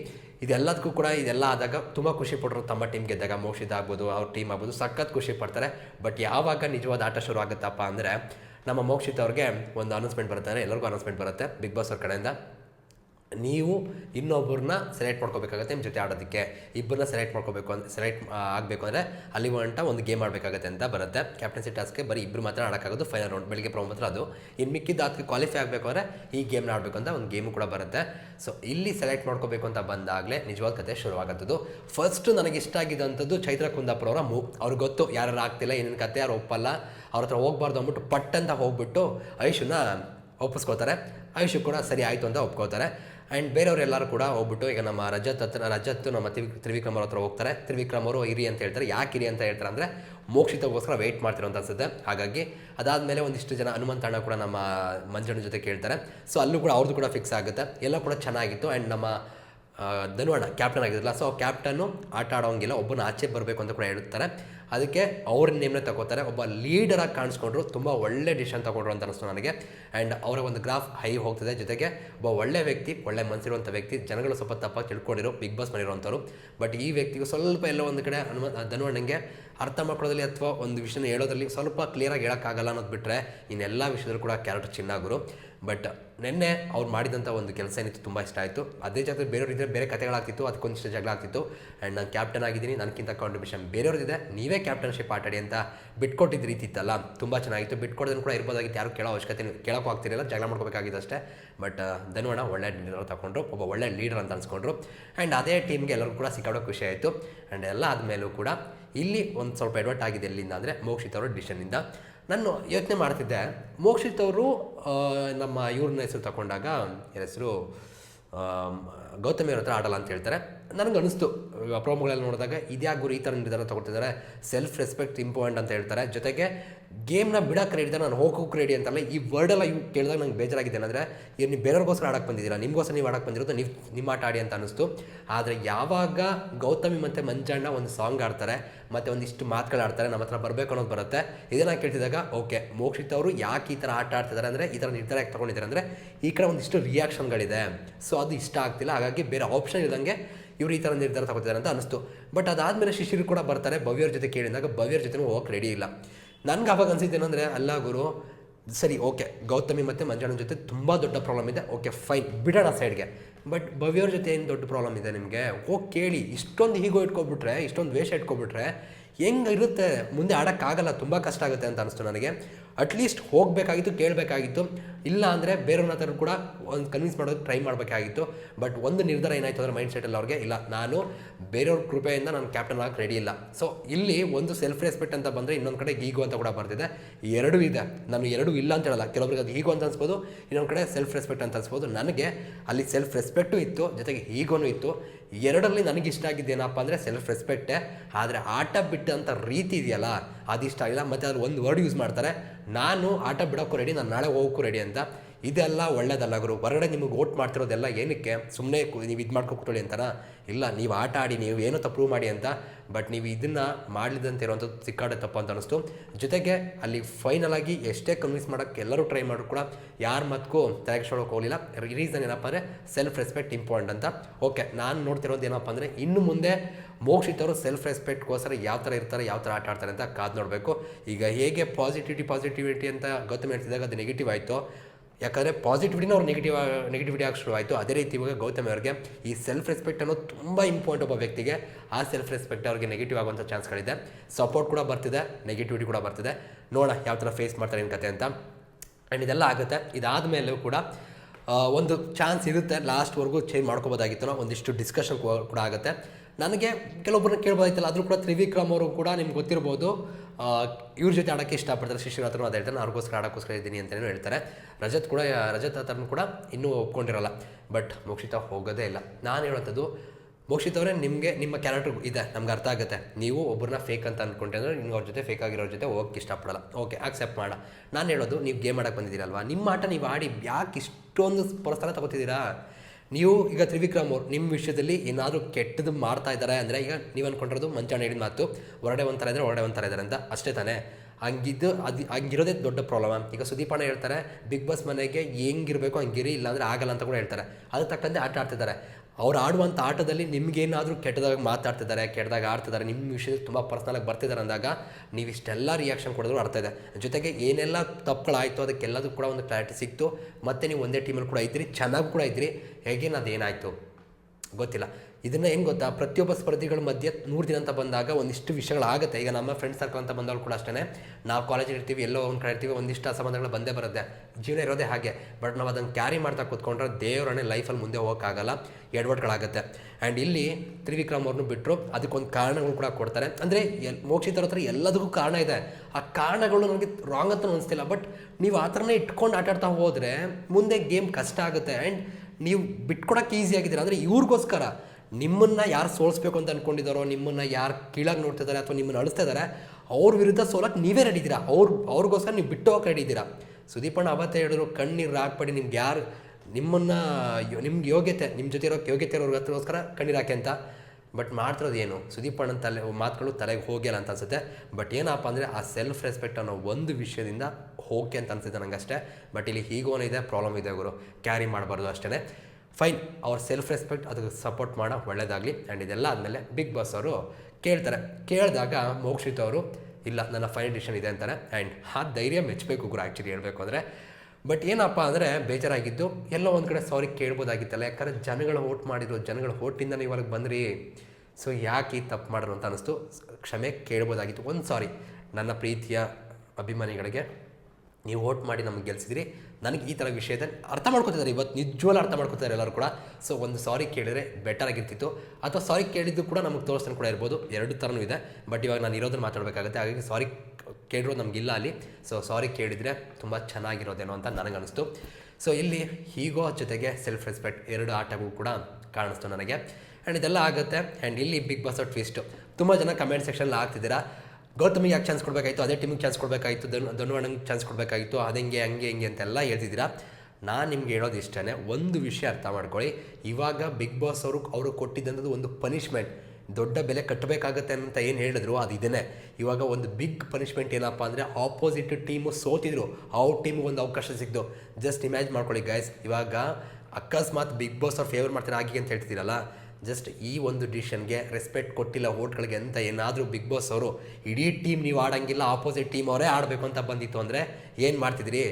ಇದೆಲ್ಲದಕ್ಕೂ ಕೂಡ ಇದೆಲ್ಲ ಆದಾಗ ತುಂಬ ಖುಷಿ ಪಟ್ಟರು ತಮ್ಮ ಟೀಮ್ ಗೆದ್ದಾಗ ಮೋಕ್ಷಿತ ಆಗ್ಬೋದು, ಅವ್ರ ಟೀಮ್ ಆಗ್ಬೋದು, ಸಖತ್ ಖುಷಿ ಪಡ್ತಾರೆ. ಬಟ್ ಯಾವಾಗ ನಿಜವಾದ ಆಟ ಶುರು ಆಗುತ್ತಪ್ಪ ಅಂದರೆ, ನಮ್ಮ ಮೋಕ್ಷಿತ್ ಅವ್ರಿಗೆ ಒಂದು ಅನೌನ್ಸ್ಮೆಂಟ್ ಬರುತ್ತೆ ಎಲ್ಲರಿಗೂ ಅನೌನ್ಸ್ಮೆಂಟ್ ಬರುತ್ತೆ. ಬಿಗ್ ಬಾಸ್ ಅವ್ರ ಕಡೆಯಿಂದ. ನೀವು ಇನ್ನೊಬ್ಬರನ್ನ ಸೆಲೆಕ್ಟ್ ಮಾಡ್ಕೋಬೇಕಾಗತ್ತೆ ನಿಮ್ಮ ಜೊತೆ ಆಡೋದಕ್ಕೆ. ಇಬ್ಬರನ್ನ ಸೆಲೆಕ್ಟ್ ಮಾಡ್ಕೋಬೇಕು ಅಂತ ಸೆಲೆಕ್ಟ್ ಆಗಬೇಕು ಅಂದರೆ ಅಲ್ಲಿ ಗಂಟ ಒಂದು ಗೇಮ್ ಆಡಬೇಕಾಗತ್ತೆ ಅಂತ ಬರುತ್ತೆ. ಕ್ಯಾಪ್ಟನ್ಸಿ ಟಾಸ್ಕ್ಗೆ ಬರೀ ಇಬ್ಬರು ಮಾತ್ರ ಆಡೋಕ್ಕಾಗೋದು ಫೈನಲ್ ರೌಂಡ್ ಬೆಳಿಗ್ಗೆ ಪ್ರೋ ಮಾತ್ರ ಅದು. ಇನ್ನು ಮಿಕ್ಕಿದ್ದು ಅದಕ್ಕೆ ಕ್ವಾಲಿಫೈ ಆಗಬೇಕು ಅಂದರೆ ಈ ಗೇಮ್ನ ಆಡಬೇಕು ಅಂತ ಒಂದು ಗೇಮು ಕೂಡ ಬರುತ್ತೆ. ಸೊ ಇಲ್ಲಿ ಸೆಲೆಕ್ಟ್ ಮಾಡ್ಕೋಬೇಕು ಅಂತ ಬಂದಾಗಲೇ ನಿಜವಾದ ಕತೆ ಶುರುವಾಗತ್ತದು. ಫಸ್ಟ್ ನನಗೆ ಇಷ್ಟ ಆಗಿದ್ದಂಥದ್ದು ಚೈತ್ರ ಕುಂದಾಪುರ ಅವರ ಮೂವ್ ಅವ್ರಿಗೆ ಗೊತ್ತು ಯಾರು ಆಗ್ತಿಲ್ಲ, ಏನೇನು ಕತೆ, ಯಾರು ಒಪ್ಪಲ್ಲ, ಅವ್ರ ಹತ್ರ ಹೋಗ್ಬಾರ್ದು ಅಂದ್ಬಿಟ್ಟು ಪಟ್ ಅಂತ ಹೋಗ್ಬಿಟ್ಟು ಐಶುನ ಒಪ್ಪಿಸ್ಕೋತಾರೆ. ಐಶು ಕೂಡ ಸರಿ ಆಯಿತು ಅಂತ ಒಪ್ಕೋತಾರೆ. ಆ್ಯಂಡ್ ಬೇರೆಯವ್ರು ಎಲ್ಲರೂ ಕೂಡ ಹೋಗ್ಬಿಟ್ಟು ಈಗ ನಮ್ಮ ರಜತ್ ಹತ್ರ, ರಜತ್ ನಮ್ಮ ತ್ರಿವಿ, ತ್ರಿವಿಕ್ರಮ್ ಹತ್ರ ಹೋಗ್ತಾರೆ. ತ್ರಿವಿಕ್ರಮ್ ಅವರು ಇರಿ ಅಂತ ಹೇಳ್ತಾರೆ. ಯಾಕೆ ಇರಿ ಅಂತ ಹೇಳ್ತಾರೆ ಅಂದರೆ ಮೋಕ್ಷಿತಗೋಸ್ಕರ ವೆಯ್ಟ್ ಮಾಡ್ತಿರೋ ಅಂತ ಅನ್ಸುತ್ತೆ. ಹಾಗಾಗಿ ಅದಾದಮೇಲೆ ಒಂದಿಷ್ಟು ಜನ ಹನುಮಂತಣ್ಣ ಕೂಡ ನಮ್ಮ ಮಂಜಣ್ಣ ಜೊತೆ ಕೇಳ್ತಾರೆ. ಸೊ ಅಲ್ಲೂ ಕೂಡ ಅವ್ರದ್ದು ಕೂಡ ಫಿಕ್ಸ್ ಆಗುತ್ತೆ. ಎಲ್ಲ ಕೂಡ ಚೆನ್ನಾಗಿತ್ತು. ಆ್ಯಂಡ್ ನಮ್ಮ ಧನುವಣ್ಣ ಕ್ಯಾಪ್ಟನ್ ಆಗಿದ್ರಲ್ಲ. ಸೊ ಕ್ಯಾಪ್ಟನ್ನು ಆಟ ಆಡೋಂಗಿಲ್ಲ. ಒಬ್ಬನ ಆಚೆ ಬರಬೇಕು ಅಂತ ಕೂಡ ಹೇಳ್ತಾರೆ. ಅದಕ್ಕೆ ಅವ್ರ ನೇಮ್ನ ತಗೋತಾರೆ. ಒಬ್ಬ ಲೀಡರಾಗಿ ಕಾಣಿಸ್ಕೊಂಡ್ರು. ತುಂಬ ಒಳ್ಳೆ ಡಿಸಿಷನ್ ತಗೊಂಡ್ರು ಅಂತ ಅನಿಸ್ತು ನನಗೆ. ಆ್ಯಂಡ್ ಅವರ ಒಂದು ಗ್ರಾಫ್ ಹೈ ಹೋಗ್ತದೆ. ಜೊತೆಗೆ ಒಬ್ಬ ಒಳ್ಳೆ ವ್ಯಕ್ತಿ, ಒಳ್ಳೆ ಮನಸ್ಸಿರುವಂಥ ವ್ಯಕ್ತಿ, ಜನಗಳು ಸ್ವಲ್ಪ ತಪ್ಪಾಗಿ ತಿಳ್ಕೊಂಡಿರೋ ಬಿಗ್ ಬಾಸ್ ಮಾಡಿರುವಂಥವ್ರು ಬಟ್ ಈ ವ್ಯಕ್ತಿಗೂ ಸ್ವಲ್ಪ ಎಲ್ಲ ಒಂದು ಕಡೆ ಅನುಮ ಧನುವಣ್ಣಂಗೆ ಅರ್ಥ ಮಾಡ್ಕೊಳ್ಳೋದ್ರಲ್ಲಿ ಅಥವಾ ಒಂದು ವಿಷಯನ ಹೇಳೋದ್ರಲ್ಲಿ ಸ್ವಲ್ಪ ಕ್ಲಿಯರಾಗಿ ಹೇಳೋಕ್ಕಾಗಲ್ಲ ಅನ್ನೋದು ಬಿಟ್ಟರೆ ಇನ್ನೆಲ್ಲ ವಿಷಯದಲ್ಲೂ ಕೂಡ ಕ್ಯಾರೆಕ್ಟರ್ ಚಿನ್ನಾಗರು ಬಟ್ ನಿನ್ನೆ ಅವ್ರು ಮಾಡಿದಂಥ ಒಂದು ಕೆಲಸ ಏನಿತ್ತು ತುಂಬ ಇಷ್ಟ ಆಯಿತು. ಅದೇ ಜೊತೆ ಬೇರೆಯವ್ರು ಇದ್ದರೆ ಬೇರೆ ಕಥೆಗಳಾಗ್ತಿತ್ತು, ಅದಕ್ಕೊಂದಿಷ್ಟು ಜಗಳ ಆಗ್ತಿತ್ತು ಆ್ಯಂಡ್ ನಾನು ಕ್ಯಾಪ್ಟನ್ ಆಗಿದ್ದೀನಿ ನನಗಿಂತ ಕಾಂಟ್ರಿಬ್ಯೂಷನ್ ಬೇರೆಯವ್ರದ್ದಿದೆ ನೀವೇ ಕ್ಯಾಪ್ಟನ್ಶಿಪ್ ಆಟಾಡಿ ಅಂತ ಬಿಟ್ಕೊಟ್ಟಿದ್ದ ರೀತಿ ಇತ್ತಲ್ಲ? ತುಂಬ ಚೆನ್ನಾಗಿತ್ತು. ಬಿಟ್ಕೊಡೋದನ್ನು ಕೂಡ ಇರ್ಬೋದಾಗಿತ್ತು ಯಾರು ಕೇಳೋ ಅವಶ್ಯಕತೆ ಕೇಳೋಕ್ಕೂ ಆಗ್ತಿರಲಿಲ್ಲ, ಜಗಳ ಮಾಡ್ಕೋಬೇಕಾಗಿತ್ತು ಅಷ್ಟೇ. ಬಟ್ ಧನುವಣ ಒಳ್ಳೆ ಲೀಡರ್ ತಗೊಂಡ್ರು ಒಬ್ಬ ಒಳ್ಳೆ ಲೀಡರ್ ಅಂತ ಅನ್ಸ್ಕೊಂಡ್ರು. ಆ್ಯಂಡ್ ಅದೇ ಟೀಮ್ಗೆ ಎಲ್ಲರೂ ಕೂಡ ಸಿಕ್ಕಾಡೋ ಖುಷಿ ಆಯಿತು. ಆ್ಯಂಡ್ ಎಲ್ಲ ಆದಮೇಲೂ ಕೂಡ ಇಲ್ಲಿ ಒಂದು ಸ್ವಲ್ಪ ಎಡ್ವರ್ಟ್ ಆಗಿದೆ ಎಲ್ಲಿಂದ ಅಂದರೆ ಮೋಕ್ಷಿತ್ ಅವರ ಡಿಸಿಷನಿಂದ ನಾನು ಯೋಚನೆ ಮಾಡ್ತಿದ್ದೆ. ಮೋಕ್ಷಿತ್ ಅವರು ನಮ್ಮ ಇವ್ರನ್ನ ಹೆಸರು ತಗೊಂಡಾಗ ಹೆಸರು ಗೌತಮಿಯವ್ರ ಹತ್ರ ಆಡಲ್ಲ ಅಂತ ಹೇಳ್ತಾರೆ. ನನಗೆ ಅನಿಸ್ತು ಪ್ರೋಮೋಗಳಲ್ಲಿ ನೋಡಿದಾಗ ಇದ್ಯಾ ಗುರು ಈ ಥರ ನಿರ್ಧಾರ ತೊಗೊಳ್ತಿದ್ದಾರೆ? ಸೆಲ್ಫ್ ರೆಸ್ಪೆಕ್ಟ್ ಇಂಪಾರ್ಟೆಂಟ್ ಅಂತ ಹೇಳ್ತಾರೆ. ಜೊತೆಗೆ ಗೇಮ್ನ ಬಿಡಕ್ಕೆ ರೆಡಿ ನಾನು ಹೋಗೋಕೆ ರೆಡಿ ಅಂತಲ್ಲ, ಈ ವರ್ಡೆಲ್ಲ ಇವು ಕೇಳಿದಾಗ ನಂಗೆ ಬೇಜಾರಾಗಿದೆ. ಅಂದರೆ ಈಗ ನೀವು ಬೇರೆಯವ್ರಿಗೋಸ್ಕರ ಆಡಕ್ಕೆ ಬಂದಿದ್ದೀರಾ? ನಿಮಗೋಸ್ಕರ ನೀವು ಆಡಕ್ಕೆ ಬಂದಿರೋದು, ನೀವು ನಿಮ್ಮ ಆಟ ಆಡಿ ಅಂತ ಅನಿಸ್ತು ಆದರೆ ಯಾವಾಗ ಗೌತಮಿ ಮತ್ತು ಮಂಜಣ್ಣ ಒಂದು ಸಾಂಗ್ ಆಡ್ತಾರೆ, ಮತ್ತು ಒಂದಿಷ್ಟು ಮಾತುಗಳು ಆಡ್ತಾರೆ, ನಮ್ಮ ಹತ್ರ ಬರಬೇಕು ಅನ್ನೋದು ಬರುತ್ತೆ. ಇದನ್ನು ಕೇಳ್ತಿದ್ದಾಗ, ಓಕೆ, ಮೋಕ್ಷಿತ್ ಅವರು ಯಾಕೆ ಈ ಥರ ಆಟ ಆಡ್ತಿದ್ದಾರೆ ಅಂದರೆ, ಈ ಥರ ನಿರ್ಧಾರ ಯಾಕೆ ತೊಗೊಂಡಿದ್ದಾರೆ ಅಂದರೆ, ಈ ಕಡೆ ಒಂದಿಷ್ಟು ರಿಯಾಕ್ಷನ್ಗಳಿದೆ ಸೊ ಅದು ಇಷ್ಟ ಆಗ್ತಿಲ್ಲ. ಹಾಗಾಗಿ ಬೇರೆ ಆಪ್ಷನ್ ಇಲ್ದಂಗೆ ಇವರು ಈ ಥರ ನಿರ್ಧಾರ ತಗೋತಿದ್ದಾರೆ ಅಂತ ಅನಿಸ್ತು ಬಟ್ ಅದಾದಮೇಲೆ ಶಿಶಿರು ಕೂಡ ಬರ್ತಾರೆ ಭವ್ಯರ ಜೊತೆ ಕೇಳಿದಾಗ ಭವ್ಯರ ಜೊತೆ ಹೋಗಕ್ಕೆ ರೆಡಿ ಇಲ್ಲ. ನನಗೆ ಅವಾಗ ಅನಿಸಿದ್ದೇನೆಂದರೆ ಅಲ್ಲ ಗುರು, ಸರಿ ಓಕೆ ಗೌತಮಿ ಮತ್ತು ಮಂಜಣ್ಣನ ಜೊತೆ ತುಂಬ ದೊಡ್ಡ ಪ್ರಾಬ್ಲಮ್ ಇದೆ. ಓಕೆ ಫೈನ್ ಬಿಡೋಣ ಸೈಡ್ಗೆ ಬಟ್ ಭವ್ಯವ್ರ ಜೊತೆ ಏನು ದೊಡ್ಡ ಪ್ರಾಬ್ಲಮ್ ಇದೆ ನಿಮಗೆ? ಹೋಗಿ ಕೇಳಿ. ಇಷ್ಟೊಂದು ಹೀಗೋ ಇಟ್ಕೊಬಿಟ್ರೆ, ಇಷ್ಟೊಂದು ವೇಷ ಇಟ್ಕೊಬಿಟ್ರೆ, ಹೆಂಗೆ ಇರುತ್ತೆ? ಮುಂದೆ ಆಡೋಕ್ಕಾಗಲ್ಲ. ತುಂಬ ಕಷ್ಟ ಆಗುತ್ತೆ ಅಂತ ಅನಿಸ್ತು ನನಗೆ. ಅಟ್ಲೀಸ್ಟ್ ಹೋಗಬೇಕಾಗಿತ್ತು, ಕೇಳಬೇಕಾಗಿತ್ತು. ಇಲ್ಲ ಅಂದರೆ ಬೇರೆಯವ್ರನ್ನ ಹತ್ರ ಕೂಡ ಒಂದು ಕನ್ವಿನ್ಸ್ ಮಾಡೋದು ಟ್ರೈ ಮಾಡಬೇಕಾಗಿತ್ತು. ಬಟ್ ಒಂದು ನಿರ್ಧಾರ ಏನಾಯಿತು ಅಂದರೆ ಮೈಂಡ್ ಸೆಟಲ್ಲಿ ಅವ್ರಿಗೆ, ಇಲ್ಲ, ನಾನು ಬೇರೆಯವ್ರ ಕೃಪೆಯಿಂದ ನಾನು ಕ್ಯಾಪ್ಟನ್ ಆಗಕ್ಕೆ ರೆಡಿ ಇಲ್ಲ. ಸೊ ಇಲ್ಲಿ ಒಂದು ಸೆಲ್ಫ್ ರೆಸ್ಪೆಕ್ಟ್ ಅಂತ ಬಂದರೆ ಇನ್ನೊಂದು ಕಡೆ ಗೀಗು ಅಂತ ಕೂಡ ಬರ್ತಿದೆ. ಎರಡೂ ಇದೆ. ನಾನು ಎರಡೂ ಇಲ್ಲ ಅಂತ ಹೇಳಲ್ಲ. ಕೆಲವೊಬ್ರಿಗೆ ಅದು ಹೀಗೋ ಅಂತ ಅನ್ಸ್ಬೋದು, ಇನ್ನೊಂದು ಕಡೆ ಸೆಲ್ಫ್ ರೆಸ್ಪೆಕ್ಟ್ ಅಂತ ಅನ್ಸ್ಬೋದು. ನನಗೆ ಅಲ್ಲಿ ಸೆಲ್ಫ್ ರೆಸ್ಪೆಕ್ಟು ಇತ್ತು, ಜೊತೆಗೆ ಹೀಗೋನು ಇತ್ತು. ಎರಡರಲ್ಲಿ ನನಗೆ ಇಷ್ಟ ಆಗಿದ್ದೇನಪ್ಪ ಅಂದರೆ ಸೆಲ್ಫ್ ರೆಸ್ಪೆಕ್ಟೇ ಆದರೆ ಆಟ ಬಿಟ್ಟಂಥ ರೀತಿ ಇದೆಯಲ್ಲ, ಅದು ಇಷ್ಟ ಆಗಿಲ್ಲ. ಮತ್ತು ಅದ್ರ ಒಂದು ವರ್ಡ್ ಯೂಸ್ ಮಾಡ್ತಾರೆ. ನಾನು ಆಟ ಬಿಡೋಕ್ಕೂ ರೆಡಿ ನಾನು ನಾಳೆ ಹೋಗೋಕ್ಕೂ ರೆಡಿ ಅಂತ. ¿verdad? ಇದೆಲ್ಲ ಒಳ್ಳೇದಲ್ಲ ಗುರು. ಹೊರಗಡೆ ನಿಮಗೆ ಓಟ್ ಮಾಡ್ತಿರೋದೆಲ್ಲ ಏನಕ್ಕೆ? ಸುಮ್ಮನೆ ನೀವು ಇದು ಮಾಡ್ಕೊ ಕೂತ್ಕೊಳ್ಳಿ ಅಂತಾನ? ಇಲ್ಲ, ನೀವು ಆಟ ಆಡಿ, ನೀವು ಏನೋ ತಪ್ಪು ಮಾಡಿ ಅಂತ, ಬಟ್ ನೀವು ಇದನ್ನು ಮಾಡಲಿದಂತೆ ಇರೋವಂಥದ್ದು ಸಿಕ್ಕಾಡೆ ತಪ್ಪು ಅಂತ ಅನಿಸ್ತು. ಜೊತೆಗೆ ಅಲ್ಲಿ ಫೈನಲ್ ಆಗಿ ಎಷ್ಟೇ ಕನ್ವಿನ್ಸ್ ಮಾಡೋಕ್ಕೆ ಎಲ್ಲರೂ ಟ್ರೈ ಮಾಡಿದ್ರು ಕೂಡ ಯಾರ ಮತ್ಗೂ ತಲೆಗೆಡ್ಸ್ಕೊಳ್ಳೋಕೆ ಹೋಗಲಿಲ್ಲ. ರೀಸನ್ ಏನಪ್ಪ ಅಂದರೆ ಸೆಲ್ಫ್ ರೆಸ್ಪೆಕ್ಟ್ ಇಂಪಾರ್ಟೆಂಟ್ ಅಂತ. ಓಕೆ, ನಾನು ನೋಡ್ತಿರೋದು ಏನಪ್ಪ ಅಂದರೆ ಇನ್ನು ಮುಂದೆ ಮೋಕ್ಷಿತವರು ಸೆಲ್ಫ್ ರೆಸ್ಪೆಕ್ಟ್ಗೋಸ್ಕರ ಯಾವ ಥರ ಇರ್ತಾರೆ, ಯಾವ ಥರ ಆಟ ಆಡ್ತಾರೆ ಅಂತ ಕಾದು ನೋಡಬೇಕು. ಈಗ ಹೇಗೆ ಪಾಸಿಟಿವಿಟಿ ಪಾಸಿಟಿವಿಟಿ ಅಂತ ಗೊತ್ತು ಹೇಳ್ತಿದ್ದಾಗ ಅದು ನೆಗೆಟಿವ್ ಆಯಿತು. ಯಾಕಂದರೆ ಪಾಸಿಟಿವಿಟಿನ ಅವ್ರು ನೆಗೆಟಿವ್ ನೆಗೆಟಿವಿಟಿ ಆಗಿ ಶುರು ಆಯಿತು. ಅದೇ ರೀತಿ ಇವಾಗ ಗೌತಮ್ ಅವ್ರಿಗೆ ಈ ಸೆಲ್ಫ್ ರೆಸ್ಪೆಕ್ಟ್ ಅನ್ನೋದು ತುಂಬ ಇಂಪಾರ್ಟೆಂಟ್ ಒಬ್ಬ ವ್ಯಕ್ತಿಗೆ. ಆ ಸೆಲ್ಫ್ ರೆಸ್ಪೆಕ್ಟ್ ಅವ್ರಿಗೆ ನೆಗೆಟಿವ್ ಆಗುವಂಥ ಚಾನ್ಸ್ಗಳಿದೆ ಸಪೋರ್ಟ್ ಕೂಡ ಬರ್ತಿದೆ ನೆಗೆಟಿವಿಟಿ ಕೂಡ ಬರ್ತಿದೆ. ನೋಡೋಣ ಯಾವ ಥರ ಫೇಸ್ ಮಾಡ್ತಾರೆ ಏನು ಕತೆ ಅಂತ. ಆ್ಯಂಡ್ ಇದೆಲ್ಲ ಆಗುತ್ತೆ. ಇದಾದ ಮೇಲೂ ಕೂಡ ಒಂದು ಚಾನ್ಸ್ ಇರುತ್ತೆ. ಲಾಸ್ಟ್ವರೆಗೂ ಚೇಂಜ್ ಮಾಡ್ಕೋಬೋದಾಗಿತ್ತು ಒಂದಿಷ್ಟು ಡಿಸ್ಕಷನ್ ಕೂಡ ಆಗುತ್ತೆ. ನನಗೆ ಕೆಲವೊಬ್ಬರನ್ನ ಕೇಳ್ಬೋದಾಯ್ತಲ್ಲ ಅದ್ರೂ ಕೂಡ ತ್ರಿವಿಕ್ರಮ್ ಅವರು ಕೂಡ ನಿಮ್ಗೆ ಗೊತ್ತಿರ್ಬೋದು. ಇವ್ರ ಜೊತೆ ಆಡೋಕ್ಕೆ ಇಷ್ಟಪಡ್ತಾರೆ. ಶಿಷ್ಯರ ಹತ್ರ ಅದು ಹೇಳ್ತಾರೆ. ಅವ್ರಿಗೋಸ್ಕರ ಆಡೋಕ್ಕೋಸ್ಕರ ಇದ್ದೀನಿ ಅಂತಲೂ ಹೇಳ್ತಾರೆ. ರಜತ್ ಕೂಡ, ರಜತ್ ಹತ್ರನೂ ಕೂಡ ಇನ್ನೂ ಒಪ್ಕೊಂಡಿರಲ್ಲ. ಬಟ್ ಮೋಕ್ಷಿತ ಹೋಗೋದೇ ಇಲ್ಲ. ನಾನು ಹೇಳೋಂಥದ್ದು ಮೋಕ್ಷಿತ್ ಅವರೇ, ನಿಮಗೆ, ನಿಮ್ಮ ಕ್ಯಾರೆಕ್ಟರ್ ಇದೆ. ನಮ್ಗೆ ಅರ್ಥ ಆಗುತ್ತೆ. ನೀವು ಒಬ್ಬರನ್ನ ಫೇಕ್ ಅಂತ ಅಂದ್ಕೊಂಡ್ರೆ ಅಂದರೆ ನಿಮ್ಗೆ ಅವ್ರ ಜೊತೆ ಫೇಕ್ ಆಗಿರೋ ಜೊತೆ ಹೋಗಕ್ಕೆ ಇಷ್ಟಪಡಲ್ಲ. ಓಕೆ ಆಕ್ಸೆಪ್ಟ್ ಮಾಡ. ನಾನು ಹೇಳೋದು, ನೀವು ಗೇಮ್ ಆಡಕ್ಕೆ ಬಂದಿದ್ದೀರಲ್ವಾ? ನಿಮ್ಮ ಆಟ ನೀವು ಆಡಿ ಯಾಕೆ ಇಷ್ಟೊಂದು ಪುರಸ್ಕಾರ ತಗೋತಿದ್ದೀರಾ? ನೀವು ಈಗ ತ್ರಿವಿಕ್ರಮ್ ಅವ್ರು ನಿಮ್ಮ ವಿಷಯದಲ್ಲಿ ಏನಾದರೂ ಕೆಟ್ಟದ್ದು ಮಾಡ್ತಾ ಇದ್ದಾರೆ ಅಂದರೆ ಈಗ ನೀವು ಅಂದ್ಕೊಂಡಿರೋದು ಮಂಚಾಣ ಹೇಳಿದ ಮಾತು, ಹೊರಡೆ ಒಂಥರ ಇದ್ದಾರೆ ಹೊರಡೆ ಒಂಥರ ಇದ್ದಾರೆ ಅಂತ ಅಷ್ಟೇ ತಾನೇ. ಹಂಗಿದ್ದು ಅದು, ಹಂಗಿರೋದೇ ದೊಡ್ಡ ಪ್ರಾಬ್ಲಮ್ ಈಗ ಸುದೀಪಣ್ಣ ಹೇಳ್ತಾರೆ ಬಿಗ್ ಬಾಸ್ ಮನೆಗೆ ಹೆಂಗಿರಬೇಕು ಹಂಗಿರಿ, ಇಲ್ಲಾಂದರೆ ಆಗಲ್ಲ ಅಂತ ಕೂಡ ಹೇಳ್ತಾರೆ. ಅದಕ್ಕೆ ತಕ್ಕಂತೆ ಆಟ ಆಡ್ತಿದ್ದಾರೆ. ಅವ್ರು ಆಡುವಂಥ ಆಟದಲ್ಲಿ ನಿಮಗೇನಾದರೂ ಕೆಟ್ಟದಾಗ ಮಾತಾಡ್ತಿದ್ದಾರೆ, ಕೆಟ್ಟದಾಗ ಆಡ್ತಿದ್ದಾರೆ ನಿಮ್ಮ ವಿಷಯದಲ್ಲಿ ತುಂಬ ಪರ್ಸ್ನಲಾಗಿ ಬರ್ತಿದ್ದಾರೆ ಅಂದಾಗ ನೀವು ಇಷ್ಟೆಲ್ಲ ರಿಯಾಕ್ಷನ್ ಕೊಡಿದ್ರು ಅರ್ಥ ಇದೆ. ಜೊತೆಗೆ ಏನೆಲ್ಲ ತಪ್ಪುಗಳಾಯಿತು ಅದಕ್ಕೆಲ್ಲದೂ ಕೂಡ ಒಂದು ಕ್ಲಾರಿಟಿ ಸಿಕ್ತು. ಮತ್ತು ನೀವು ಒಂದೇ ಟೀಮಲ್ಲಿ ಕೂಡ ಇದ್ದಿರಿ ಚೆನ್ನಾಗಿ ಕೂಡ ಇದ್ರಿ. ಹೇಗೇನು ಅದೇನಾಯಿತು? ಗೊತ್ತಿಲ್ಲ. ಇದನ್ನು ಏನು ಗೊತ್ತಾ? ಪ್ರತಿಯೊಬ್ಬ ಸ್ಪರ್ಧಿಗಳ ಮಧ್ಯೆ ನೂರು ದಿನ ಅಂತ ಬಂದಾಗ ಒಂದಿಷ್ಟು ವಿಷಯಗಳಾಗುತ್ತೆ. ಈಗ ನಮ್ಮ ಫ್ರೆಂಡ್ ಸರ್ಕಲ್ ಅಂತ ಬಂದವರು ಕೂಡ ಅಷ್ಟೇ ನಾವು ಕಾಲೇಜಲ್ಲಿ ಇರ್ತೀವಿ, ಎಲ್ಲೋ ಒಂದು ಕಡೆ ಇರ್ತೀವಿ, ಒಂದಿಷ್ಟು ಸಂಬಂಧಗಳು ಬಂದೇ ಬರುತ್ತೆ. ಜೀವನ ಇರೋದೇ ಹಾಗೆ. ಬಟ್ ನಾವು ಅದನ್ನು ಕ್ಯಾರಿ ಮಾಡ್ತಾ ಕೂತ್ಕೊಂಡ್ರೆ ದೇವರನ್ನೇ ಲೈಫಲ್ಲಿ ಮುಂದೆ ಹೋಗೋಕ್ಕಾಗಲ್ಲ. ಎಡವಟ್ಗಳಾಗುತ್ತೆ ಆ್ಯಂಡ್ ಇಲ್ಲಿ ತ್ರಿವಿಕ್ರಮ್ ಅವ್ರನ್ನೂ ಬಿಟ್ಟರು ಅದಕ್ಕೊಂದು ಕಾರಣಗಳು ಕೂಡ ಕೊಡ್ತಾರೆ. ಅಂದರೆ ಎಲ್, ಮೋಕ್ಷಿತರ ಹತ್ರ ಎಲ್ಲದಕ್ಕೂ ಕಾರಣ ಇದೆ. ಆ ಕಾರಣಗಳು ನನಗೆ ರಾಂಗ್ ಅಂತ ಅನಿಸ್ತಿಲ್ಲ. ಬಟ್ ನೀವು ಆ ಥರನೇ ಇಟ್ಕೊಂಡು ಆಟಾಡ್ತಾ ಹೋದರೆ ಮುಂದೆ ಗೇಮ್ ಕಷ್ಟ ಆಗುತ್ತೆ. ಆ್ಯಂಡ್ ನೀವು ಬಿಟ್ಕೊಡೋಕೆ ಈಸಿ ಆಗಿದ್ದೀರ. ಅಂದರೆ ಇವ್ರಿಗೋಸ್ಕರ. ನಿಮ್ಮನ್ನು ಯಾರು ಸೋಲಿಸ್ಬೇಕು ಅಂತ ಅಂದ್ಕೊಂಡಿದ್ದಾರೋ ನಿಮ್ಮನ್ನು ಯಾರು ಕೀಳಾಗಿ ನೋಡ್ತಿದ್ದಾರೆ ಅಥವಾ ನಿಮ್ಮನ್ನು ಅಳಿಸ್ತಾ ಇದ್ದಾರೆ ಅವ್ರ ವಿರುದ್ಧ ಸೋಲಕ್ಕೆ ನೀವೇ ರೆಡಿ ಇದ್ದೀರಾ? ಅವ್ರು, ಅವ್ರಿಗೋಸ್ಕರ ನೀವು ಬಿಟ್ಟು ಹೋಗಕ್ಕೆ ರೆಡಿ ಇದ್ದೀರಾ? ಸುದೀಪಣ್ಣ ಅವತ್ತೇ ಹೇಳಿದ್ರು, ಕಣ್ಣೀರು ಹಾಕ್ಬೇಡಿ, ನಿಮ್ಗೆ ಯಾರು, ನಿಮ್ಮನ್ನು ನಿಮ್ಗೆ ಯೋಗ್ಯತೆ ನಿಮ್ಮ ಜೊತೆ ಇರೋಕ್ಕೆ ಯೋಗ್ಯತೆ ಇರೋರ್ಗೆ ಹತ್ರಗೋಸ್ಕರ ಕಣ್ಣೀರು ಹಾಕಿ ಅಂತ. ಬಟ್ ಮಾಡ್ತಿರೋದು ಏನು? ಸುದೀಪಣ್ಣನ ತಲೆ, ಮಾತುಗಳು ತಲೆಗೆ ಹೋಗಿಲ್ಲ ಅಂತ ಅನ್ಸುತ್ತೆ. ಬಟ್ ಏನಪ್ಪ ಅಂದರೆ ಆ ಸೆಲ್ಫ್ ರೆಸ್ಪೆಕ್ಟ್ ಅನ್ನೋ ಒಂದು ವಿಷಯದಿಂದ ಹೋಗಿ ಅಂತ ಅನಿಸುತ್ತೆ ನನಗಷ್ಟೇ ಬಟ್ ಇಲ್ಲಿ ಹೀಗೋನೇ ಇದೆ ಪ್ರಾಬ್ಲಮ್ ಇದೆ ಗುರು. ಕ್ಯಾರಿ ಮಾಡಬಾರ್ದು ಅಷ್ಟೇ ಫೈನ್ ಅವ್ರ ಸೆಲ್ಫ್ ರೆಸ್ಪೆಕ್ಟ್ ಅದಕ್ಕೆ ಸಪೋರ್ಟ್ ಮಾಡೋ, ಒಳ್ಳೇದಾಗಲಿ. ಆ್ಯಂಡ್ ಇದೆಲ್ಲ ಆದಮೇಲೆ ಬಿಗ್ ಬಾಸ್ ಅವರು ಕೇಳ್ತಾರೆ. ಕೇಳಿದಾಗ ಮೋಕ್ಷಿತ್ ಅವರು, ಇಲ್ಲ, ನನ್ನ ಫೈನಲ್ ಡಿಸಿಷನ್ ಇದೆ ಅಂತಾರೆ. ಆ್ಯಂಡ್ ಆ ಧೈರ್ಯ ಮೆಚ್ಚಬೇಕು ಗುರು ಆ್ಯಕ್ಚುಲಿ ಹೇಳಬೇಕು ಅಂದರೆ. ಬಟ್ ಏನಪ್ಪ ಅಂದರೆ ಬೇಜಾರಾಗಿದ್ದು, ಎಲ್ಲೋ ಒಂದು ಕಡೆ ಸಾರಿ ಕೇಳ್ಬೋದಾಗಿತ್ತಲ್ಲ. ಯಾಕಂದರೆ ಜನಗಳು ಓಟ್ ಮಾಡಿದ್ರು ಜನಗಳ ಓಟಿಂದ ಇವಾಗ ಬಂದ್ರಿ. ಸೊ ಯಾಕೆ ಈ ತಪ್ಪು ಮಾಡಿದ್ರು ಅಂತ ಅನ್ನಿಸ್ತು. ಕ್ಷಮೆ ಕೇಳ್ಬೋದಾಗಿತ್ತು. ಒಂದು ಸಾರಿ ನನ್ನ ಪ್ರೀತಿಯ ಅಭಿಮಾನಿಗಳಿಗೆ, ನೀವು ವೋಟ್ ಮಾಡಿ ನಮ್ಗೆ ಗೆಲ್ಸಿದ್ರಿ. ನನಗೆ ಈ ಥರ ವಿಷಯದಲ್ಲಿ ಅರ್ಥ ಮಾಡ್ಕೊತಿದ್ದಾರೆ, ಇವತ್ತು ನಿಜವಾಗ್ಲೂ ಅರ್ಥ ಮಾಡ್ಕೊತಿದ್ದಾರೆ ಎಲ್ಲರೂ ಕೂಡ. ಸೊ ಒಂದು ಸಾರಿ ಕೇಳಿದರೆ ಬೆಟರ್ ಆಗಿರ್ತಿತ್ತು. ಅಥವಾ ಸಾರಿ ಕೇಳಿದ್ದು ಕೂಡ ನಮಗೆ ತೋರಿಸ್ತಾನೆ ಕೂಡ ಇರ್ಬೋದು. ಎರಡು ಥರನೂ ಇದೆ. ಬಟ್ ಇವಾಗ ನಾನು ಇರೋದನ್ನು ಮಾತಾಡಬೇಕಾಗುತ್ತೆ. ಹಾಗಾಗಿ ಸಾರಿ ಕೇಳಿರೋದು ನಮಗಿಲ್ಲ ಅಲ್ಲಿ. ಸೊ ಸಾರಿ ಕೇಳಿದರೆ ತುಂಬ ಚೆನ್ನಾಗಿರೋದೇನೋ ಅಂತ ನನಗನ್ನಿಸ್ತು. ಸೊ ಇಲ್ಲಿ ಹೀಗೋ ಜೊತೆಗೆ ಸೆಲ್ಫ್ ರೆಸ್ಪೆಕ್ಟ್ ಎರಡು ಆಟಗೂ ಕೂಡ ಕಾಣಿಸ್ತು ನನಗೆ. ಆ್ಯಂಡ್ ಇದೆಲ್ಲ ಆಗುತ್ತೆ. ಆ್ಯಂಡ್ ಇಲ್ಲಿ ಬಿಗ್ ಬಾಸ್ ಟ್ವಿಸ್ಟು ತುಂಬ ಜನ ಕಮೆಂಟ್ ಸೆಕ್ಷನಲ್ಲಿ ಆಗ್ತಿದ್ದೀರಾ ಗೌತಮಿಗೆ ಯಾಕೆ ಚಾನ್ಸ್ ಕೊಡಬೇಕಾಯಿತು? ಅದೇ ಟೀಮಿಗೆ ಚಾನ್ಸ್ ಕೊಡಬೇಕಾಯ್ತು. ಧನು ಧನುವಣ್ಣಂಗೆ ಚಾನ್ಸ್ ಕೊಡಬೇಕಾಗಿತ್ತು ಅದಂಗೆ, ಹಂಗೆ, ಹಿಂಗೆ ಅಂತೆಲ್ಲ ಹೇಳ್ತಿದ್ದೀರಾ? ನಾನು ನಿಮ್ಗೆ ಹೇಳೋದು ಇಷ್ಟೇ ಒಂದು ವಿಷಯ ಅರ್ಥ ಮಾಡ್ಕೊಳ್ಳಿ. ಇವಾಗ ಬಿಗ್ ಬಾಸ್ ಅವರು ಅವರು ಕೊಟ್ಟಿದ್ದಂಥದ್ದು ಒಂದು ಪನಿಷ್ಮೆಂಟ್ ದೊಡ್ಡ ಬೆಲೆ ಕಟ್ಟಬೇಕಾಗತ್ತೆ ಅಂತ ಏನು ಹೇಳಿದ್ರು? ಅದು ಇದನ್ನೇ. ಇವಾಗ ಒಂದು ಬಿಗ್ ಪನಿಷ್ಮೆಂಟ್ ಏನಪ್ಪ ಅಂದರೆ ಆಪೋಸಿಟ್ ಟೀಮು ಸೋತಿದ್ರು. ಅವ್ರ ಟೀಮ್ಗೆ ಒಂದು ಅವಕಾಶ ಸಿಕ್ತು ಜಸ್ಟ್ ಇಮ್ಯಾಜ್ ಮಾಡ್ಕೊಳ್ಳಿ ಗೈಸ್ ಇವಾಗ ಅಕಸ್ಮಾತ್ ಬಿಗ್ ಬಾಸ್ ಅವ್ರು ಫೇವರ್ ಮಾಡ್ತಾರೆ ಆಗಿ ಅಂತ ಹೇಳ್ತಿದ್ದೀರಲ್ಲ? ಜಸ್ಟ್ ಈ ಒಂದು ಡಿಸಿಷನ್ಗೆ ರೆಸ್ಪೆಕ್ಟ್ ಕೊಟ್ಟಿಲ್ಲ ಓಟ್ಗಳಿಗೆ ಅಂತ ಏನಾದರೂ ಬಿಗ್ ಬಾಸ್ ಅವರು, ಇಡೀ ಟೀಮ್ ನೀವು ಆಡೋಂಗಿಲ್ಲ ಆಪೋಸಿಟ್ ಟೀಮ್ ಅವರೇ ಆಡಬೇಕು ಅಂತ ಬಂದಿತ್ತು ಅಂದರೆ ಏನು ಮಾಡ್ತಿದ್ರಿ?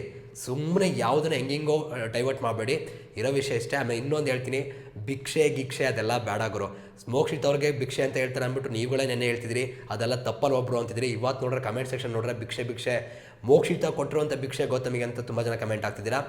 ಸುಮ್ಮನೆ ಯಾವುದನ್ನ ಹೆಂಗೆಂಗೋ ಡೈವರ್ಟ್ ಮಾಡಬೇಡಿ. ಇರೋ ವಿಷಯ ಇಷ್ಟೇ. ಆಮೇಲೆ ಇನ್ನೊಂದು ಹೇಳ್ತೀನಿ. ಭಿಕ್ಷೆ, ಗಿಕ್ಷೆ ಅದೆಲ್ಲ ಬೇಡ ಗುರು. ಮೋಕ್ಷಿತ್ ಅವ್ರಿಗೆ ಭಿಕ್ಷೆ ಅಂತ ಹೇಳ್ತಾರೆ ಅಂದ್ಬಿಟ್ಟು ನೀವುಗಳೇ ನೆನೆ ಹೇಳ್ತಿದ್ರಿ. ಅದೆಲ್ಲ ತಪ್ಪಲ್ಲಿ ಒಬ್ಬರು ಅಂತಿದ್ರಿ? ಇವತ್ತು ನೋಡ್ರೆ ಕಮೆಂಟ್ ಸೆಕ್ಷನ್ ನೋಡ್ರೆ ಭಿಕ್ಷೆ ಭಿಕ್ಷೆ. ಮೋಕ್ಷಿತ ಕೊಟ್ಟಿರುವಂಥ ಭಿಕ್ಷೆ ಗೌತಮಿಗೆ ಅಂತ ತುಂಬ ಜನ ಕಮೆಂಟ್ ಆಗ್ತಿದ್ದೀರಾ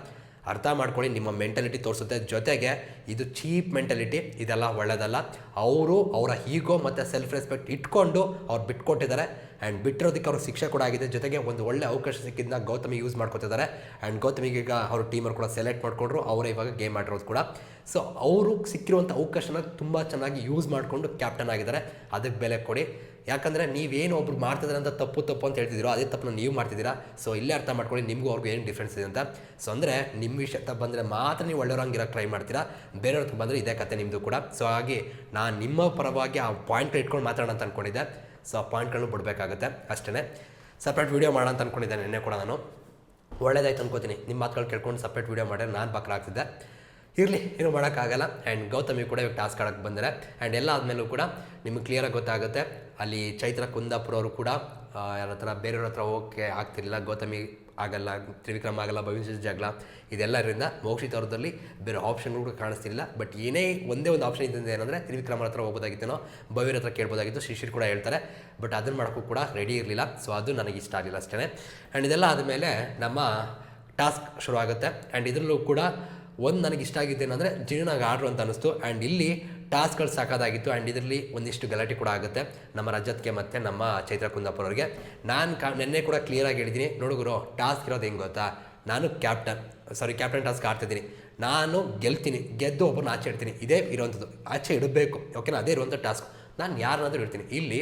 ಅರ್ಥ ಮಾಡ್ಕೊಳ್ಳಿ, ನಿಮ್ಮ ಮೆಂಟಾಲಿಟಿ ತೋರಿಸುತ್ತೆ. ಜೊತೆಗೆ ಇದು ಚೀಪ್ ಮೆಂಟಾಲಿಟಿ ಇದೆಲ್ಲ ಒಳ್ಳೆಯದಲ್ಲ ಅವರು ಅವರ ಹೀಗೋ ಮತ್ತು ಸೆಲ್ಫ್ ರೆಸ್ಪೆಕ್ಟ್ ಇಟ್ಕೊಂಡು ಅವ್ರು ಬಿಟ್ಕೊಟ್ಟಿದ್ದಾರೆ. ಆ್ಯಂಡ್ ಬಿಟ್ಟಿರೋದಕ್ಕೆ ಅವ್ರಿಗೆ ಶಿಕ್ಷೆ ಕೂಡ ಆಗಿದೆ. ಜೊತೆಗೆ ಒಂದು ಒಳ್ಳೆ ಅವಕಾಶ ಸಿಕ್ಕಿದ್ನ ಗೌತಮಿ ಯೂಸ್ ಮಾಡ್ಕೊತಿದ್ದಾರೆ. ಆ್ಯಂಡ್ ಗೌತಮಿಗೆ ಈಗ ಅವ್ರ ಟೀಮರ್ ಕೂಡ ಸೆಲೆಕ್ಟ್ ಮಾಡಿಕೊಂಡ್ರು. ಅವರೇ ಇವಾಗ ಗೇಮ್ ಆಡಿರೋದು ಕೂಡ. ಸೊ ಅವರು ಸಿಕ್ಕಿರುವಂಥ ಅವಕಾಶನ ತುಂಬ ಚೆನ್ನಾಗಿ ಯೂಸ್ ಮಾಡಿಕೊಂಡು ಕ್ಯಾಪ್ಟನ್ ಆಗಿದ್ದಾರೆ. ಅದಕ್ಕೆ ಬೆಲೆ ಕೊಡಿ. ಯಾಕಂದರೆ ನೀವೇನು ಒಬ್ರು ಮಾಡ್ತಿದ್ರೆ ಅಂತ ತಪ್ಪು ತಪ್ಪು ಅಂತ ಹೇಳ್ತಿದ್ದೀರೋ ಅದೇ ತಪ್ಪನ್ನು ನೀವು ಮಾಡ್ತಿದ್ದೀರಾ? ಸೊ ಇಲ್ಲೇ ಅರ್ಥ ಮಾಡ್ಕೊಳ್ಳಿ, ನಿಮಗೂ ಅವ್ರಿಗೂ ಏನು ಡಿಫ್ರೆನ್ಸ್ ಇದೆ ಅಂತ. ಸೊ ಅಂದರೆ ನಿಮ್ಮ ವಿಷಯ ತ ಬಂದರೆ ಮಾತ್ರ ನೀವು ಒಳ್ಳೆಯವ್ರಂಗಿರೋ ಟ್ರೈ ಮಾಡ್ತೀರಾ? ಬೇರೆಯವ್ರ ಬಂದರೆ ಇದೇ ಕತೆ ನಿಮ್ಮದು ಕೂಡ. ಸೊ ಹಾಗೆ ನಾನು ನಿಮ್ಮ ಪರವಾಗಿ ಆ ಪಾಯಿಂಟ್ ಇಟ್ಕೊಂಡು ಮಾತಾಡೋಣ ಅಂತ ಅಂದ್ಕೊಂಡಿದ್ದೆ ಸೊ ಆ ಪಾಯಿಂಟ್ಗಳನ್ನು ಬಿಡಬೇಕಾಗುತ್ತೆ ಅಷ್ಟೇ ಸಪ್ರೇಟ್ ವೀಡಿಯೋ ಮಾಡೋಣ ಅಂತ ಅಂದ್ಕೊಂಡಿದ್ದೆ ನಿನ್ನೆ ಕೂಡ ನಾನು. ಒಳ್ಳೇದಾಯ್ತು ಅನ್ಕೋತೀನಿ. ನಿಮ್ಮ ಮಾತುಗಳು ಕೇಳ್ಕೊಂಡು ಸಪ್ರೇಟ್ ವೀಡಿಯೋ ಮಾಡಿದ್ರೆ ನಾನು ಬಕ್ರ ಆಗ್ತಿದ್ದೆ. ಇರಲಿ ಏನು ಮಾಡೋಕ್ಕಾಗಲ್ಲ. ಆ್ಯಂಡ್ ಗೌತಮಿ ಕೂಡ ಇವಾಗ ಟಾಸ್ಕ್ ಆಡೋಕ್ಕೆ ಬಂದರೆ ಆ್ಯಂಡ್ ಎಲ್ಲ ಆದಮೇಲೂ ಕೂಡ ನಿಮಗೆ ಕ್ಲಿಯರಾಗಿ ಗೊತ್ತಾಗುತ್ತೆ. ಅಲ್ಲಿ ಚೈತ್ರ ಕುಂದಾಪುರ ಅವರು ಕೂಡ ಯಾರ ಹತ್ರ ಬೇರೆಯವ್ರ ಹತ್ರ ಹೋಗೋಕ್ಕೆ ಆಗ್ತಿರಲಿಲ್ಲ, ಗೌತಮಿ ಆಗಲ್ಲ, ತ್ರಿವಿಕ್ರಮ ಆಗಲ್ಲ ಭವಿಷ್ಯ ಜಗಳ, ಇದೆಲ್ಲರಿಂದ ಮೋಕ್ಷಿತ ಅವ್ರದಲ್ಲಿ ಬೇರೆ ಆಪ್ಷನ್ಗಳು ಕಾಣಿಸ್ತಿಲ್ಲ ಬಟ್ ಏನೇ ಒಂದೇ ಒಂದು ಆಪ್ಷನ್ ಇದ್ದಿಂದ ಏನಂದರೆ ತ್ರಿವಿಕ್ರಮ ಹತ್ರ ಹೋಗೋದಾಗಿತ್ತೇನೋ ಭವ್ಯರ ಹತ್ರ ಕೇಳ್ಬೋದಾಗಿತ್ತು ಶಿಶಿರ್ ಕೂಡ ಹೇಳ್ತಾರೆ. ಬಟ್ ಅದನ್ನು ಮಾಡೋಕ್ಕೂ ಕೂಡ ರೆಡಿ ಇರಲಿಲ್ಲ ಸೊ ಅದು ನನಗೆ ಇಷ್ಟ ಆಗಲಿಲ್ಲ ಅಷ್ಟೇ ಆ್ಯಂಡ್ ಇದೆಲ್ಲ ಆದಮೇಲೆ ನಮ್ಮ ಟಾಸ್ಕ್ ಶುರು ಆಗುತ್ತೆ ಆ್ಯಂಡ್ ಇದರಲ್ಲೂ ಕೂಡ ಒಂದು ನನಗೆ ಇಷ್ಟ ಆಗಿದ್ದೇನೆಂದರೆ ಜೀವನಾಗ ಆಡ್ರು ಅಂತ ಅನ್ನಿಸ್ತು. ಆ್ಯಂಡ್ ಇಲ್ಲಿ ಟಾಸ್ಕ್ಗಳು ಸಾಕಾದಾಗಿತ್ತು ಆ್ಯಂಡ್ ಇದರಲ್ಲಿ ಒಂದಿಷ್ಟು ಗಲಾಟೆ ಕೂಡ ಆಗುತ್ತೆ. ನಮ್ಮ ರಜತ್ಗೆ ಮತ್ತು ನಮ್ಮ ಚೈತ್ರ ಕುಂದಾಪುರ ಅವ್ರಿಗೆ. ನಾನು ಕಾ, ನಿನ್ನೆ ಕೂಡ ಕ್ಲಿಯರಾಗಿ ಹೇಳಿದ್ದೀನಿ ನೋಡುಗರು ಟಾಸ್ಕ್ ಇರೋದು ಹೆಂಗೆ ಗೊತ್ತಾ? ನಾನು ಕ್ಯಾಪ್ಟನ್ ಸಾರಿ ಕ್ಯಾಪ್ಟನ್ ಟಾಸ್ಕ್ ಆಡ್ತಿದ್ದೀನಿ ನಾನು ಗೆಲ್ತೀನಿ, ಗೆದ್ದು ಒಬ್ಬರನ್ನ ಆಚೆ ಇಡ್ತೀನಿ. ಇದೇ ಇರುವಂಥದ್ದು. ಆಚೆ ಇಡಬೇಕು ಓಕೆನಾ ಅದೇ ಇರುವಂಥ ಟಾಸ್ಕ್. ನಾನು ಯಾರನ್ನಾದರೂ ಇಡ್ತೀನಿ. ಇಲ್ಲಿ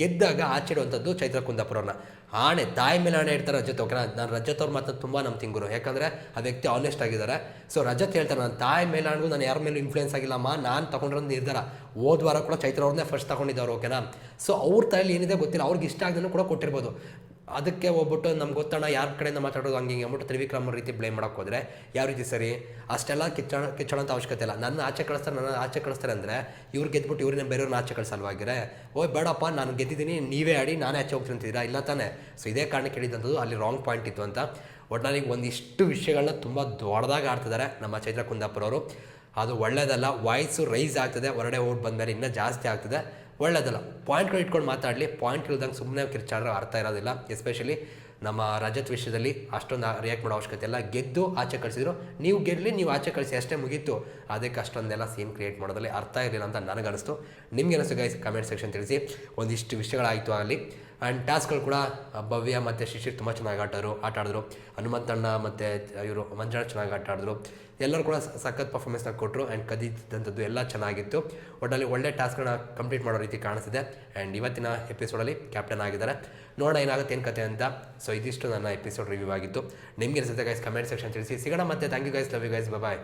ಗೆದ್ದಾಗ ಆಚೆ ಇಡುವಂಥದ್ದು ಚೈತ್ರ ಕುಂದಾಪುರವ್ರನ್ನ ಆಣೆ ತಾಯಿ ಮೇಲೆ ಆಣೆ ಇಡ್ತಾರೆ ರಜತ್, ಓಕೆನಾ? ನಾನು ರಜತ್ ಅವ್ರ ಮಾತ್ರ ತುಂಬ ನಮ್ಮ ಗುರು. ಯಾಕಂದರೆ ಆ ವ್ಯಕ್ತಿ ಆನೆಸ್ಟ್ ಆಗಿದ್ದಾರೆ. ಸೊ ರಜತ್ ಹೇಳ್ತಾರೆ ನಾನು ತಾಯಿ ಮೇಲೆ ಆಣಗೂ ನಾನು ಯಾರ ಮೇಲೂ ಇನ್ಫ್ಲೂಯೆನ್ಸ್ ಆಗಿಲ್ಲಮ್ಮ ನಾನು ತಗೊಂಡಿರೋ ನಿರ್ಧಾರ. ಹೋದ ವಾರ ಕೂಡ ಚೈತ್ರ ಅವ್ರನ್ನೇ ಫಸ್ಟ್ ತೊಗೊಂಡಿದ್ದವ್ರು, ಓಕೆನಾ? ಸೊ ಅವ್ರ ತಲೆಯಲ್ಲಿ ಏನಿದೆ ಗೊತ್ತಿಲ್ಲ. ಅವ್ರಿಗೆ ಇಷ್ಟ ಆಗದನ್ನು ಕೂಡ ಕೊಟ್ಟಿರ್ಬೋದು. ಅದಕ್ಕೆ ಹೋಗ್ಬಿಟ್ಟು ನಮ್ಗೆ ಗೊತ್ತಣ್ಣ ಯಾರ ಕಡೆಯಿಂದ ಮಾತಾಡೋದು ಹಂಗೆ ಹಿಂಗೆ ಅಂದ್ಬಿಟ್ಟು ತ್ರಿವಿಕ್ರಮ್ ರೀತಿ ಬ್ಲೇಮ್ ಮಾಡೋಕೆ ಹೋದರೆ, ಯಾವ ರೀತಿ ಸರಿ? ಅಷ್ಟೆಲ್ಲ ಕಿಚ್ಚಣ ಅಂತ ಅವಶ್ಯಕತೆ ಇಲ್ಲ. ನನ್ನ ಆಚೆ ಕಳಿಸ್ತಾರೆ, ನನ್ನ ಆಚೆ ಕಳಿಸ್ತಾರೆ ಅಂದರೆ ಇವ್ರು ಗೆದ್ಬಿಟ್ಟು ಇವ್ರನ್ನ ಬೇರೆಯವ್ರನ್ನ ಆಚೆ ಕಳಿಸಲ್ವಾಗಿರೆ ಓಯ್ ಬೇಡಪ್ಪ, ನಾನು ಗೆದ್ದಿದ್ದೀನಿ, ನೀವೇ ಆಡಿ, ನಾನೇ ಆಚೆ ಹೋಗ್ತೀನಿ ಅಂತಿದ್ದೀರಾ? ಇಲ್ಲ ತಾನೇ. ಸೊ ಇದೇ ಕಾರಣಕ್ಕೆ ಹೇಳಿದಂಥದ್ದು ಅಲ್ಲಿ ರಾಂಗ್ ಪಾಯಿಂಟ್ ಇತ್ತು ಅಂತ. ಒಟ್ಟಿನಲ್ಲಿ ಒಂದಿಷ್ಟು ವಿಷಯಗಳನ್ನ ತುಂಬ ದೊಡ್ಡದಾಗಿ ಆಡ್ತಿದ್ದಾರೆ ನಮ್ಮ ಚೈತ್ರ ಕುಂದಾಪುರವರು. ಅದು ಒಳ್ಳೇದಲ್ಲ, ವಾಯ್ಸು ರೈಸ್ ಆಗ್ತದೆ, ಹೊರಗಡೆ ಓಟ್ ಬಂದಮೇಲೆ ಇನ್ನೂ ಜಾಸ್ತಿ ಆಗ್ತದೆ. ಒಳ್ಳೇದಲ್ಲ. ಪಾಯಿಂಟ್ಗಳು ಇಟ್ಕೊಂಡು ಮಾತಾಡಲಿ, ಪಾಯಿಂಟ್ ಇಲ್ದಂಗೆ ಸುಮ್ಮನೆ ಕಿರ್ಚಾಡ್ರೆ ಅರ್ಥ ಇರೋದಿಲ್ಲ. ಎಸ್ಪೆಷಲಿ ನಮ್ಮ ರಜತ್ ವಿಷಯದಲ್ಲಿ ಅಷ್ಟೊಂದು ರಿಯಾಕ್ಟ್ ಮಾಡೋ ಅವಶ್ಯಕತೆ ಇಲ್ಲ. ಗೆದ್ದು ಆಚೆ ಕಳಿಸಿದ್ರು. ನೀವು ಗೆಲ್ಲಲಿ ನೀವು ಆಚೆ ಕಳಿಸಿ, ಅಷ್ಟೇ ಮುಗೀತು. ಅದಕ್ಕೆ ಅಷ್ಟೊಂದೆಲ್ಲ ಸೀನ್ ಕ್ರಿಯೇಟ್ ಮಾಡೋದಲ್ಲಿ ಅರ್ಥ ಇರಲಿಲ್ಲ ಅಂತ ನನಗನ್ನಿಸ್ತು. ನಿಮ್ಗೆ ಅನಿಸ್ತು ಗೈಸ್ ಕಮೆಂಟ್ ಸೆಕ್ಷನ್ ತಿಳಿಸಿ. ಒಂದಿಷ್ಟು ವಿಷಯಗಳಾಯಿತು ಆಗಲಿ ಆ್ಯಂಡ್ ಟಾಸ್ಕ್ಗಳು ಕೂಡ ಭವ್ಯ ಮತ್ತು ಶಿಶಿರ್ ತುಂಬ ಚೆನ್ನಾಗಿ ಆಟಾರು ಆಟ ಆಡಿದ್ರು ಹನುಮಂತಣ್ಣ ಮತ್ತು ಇವರು ಮಂಜಣ್ಣ ಚೆನ್ನಾಗಿ ಆಟ ಆಡಿದ್ರು ಎಲ್ಲರೂ ಕೂಡ ಸಖತ್ ಪರ್ಫಾರ್ಮೆನ್ಸ್ನ ಕೊಟ್ಟರು ಆ್ಯಂಡ್ ಕದಿದ್ದಂಥದ್ದು ಎಲ್ಲ ಚೆನ್ನಾಗಿತ್ತು. ಒಟ್ಟಲ್ಲಿ ಒಳ್ಳೆ ಟಾಸ್ಕ್ಗಳನ್ನ ಕಂಪ್ಲೀಟ್ ಮಾಡೋ ರೀತಿ ಕಾಣಿಸಿದೆ ಆ್ಯಂಡ್ ಇವತ್ತಿನ ಎಪಿಸೋಡಲ್ಲಿ ಕ್ಯಾಪ್ಟನ್ ಆಗಿದ್ದಾರೆ. ನೋಡೋಣ ಏನಾಗುತ್ತೆ, ಏನು ಕತೆ ಅಂತ. ಸೊ ಇದಿಷ್ಟು ನನ್ನ ಎಪಿಸೋಡ್ ರಿವ್ಯೂ ಆಗಿತ್ತು. ನಿಮಗೆ ಅನಿಸುತ್ತೆ ಗೈಸ್ ಕಮೆಂಟ್ ಸೆಕ್ಷನ್ ತಿಳಿಸಿ. ಸಿಗೋಣ ಮತ್ತೆ. Thank you guys love you guys bye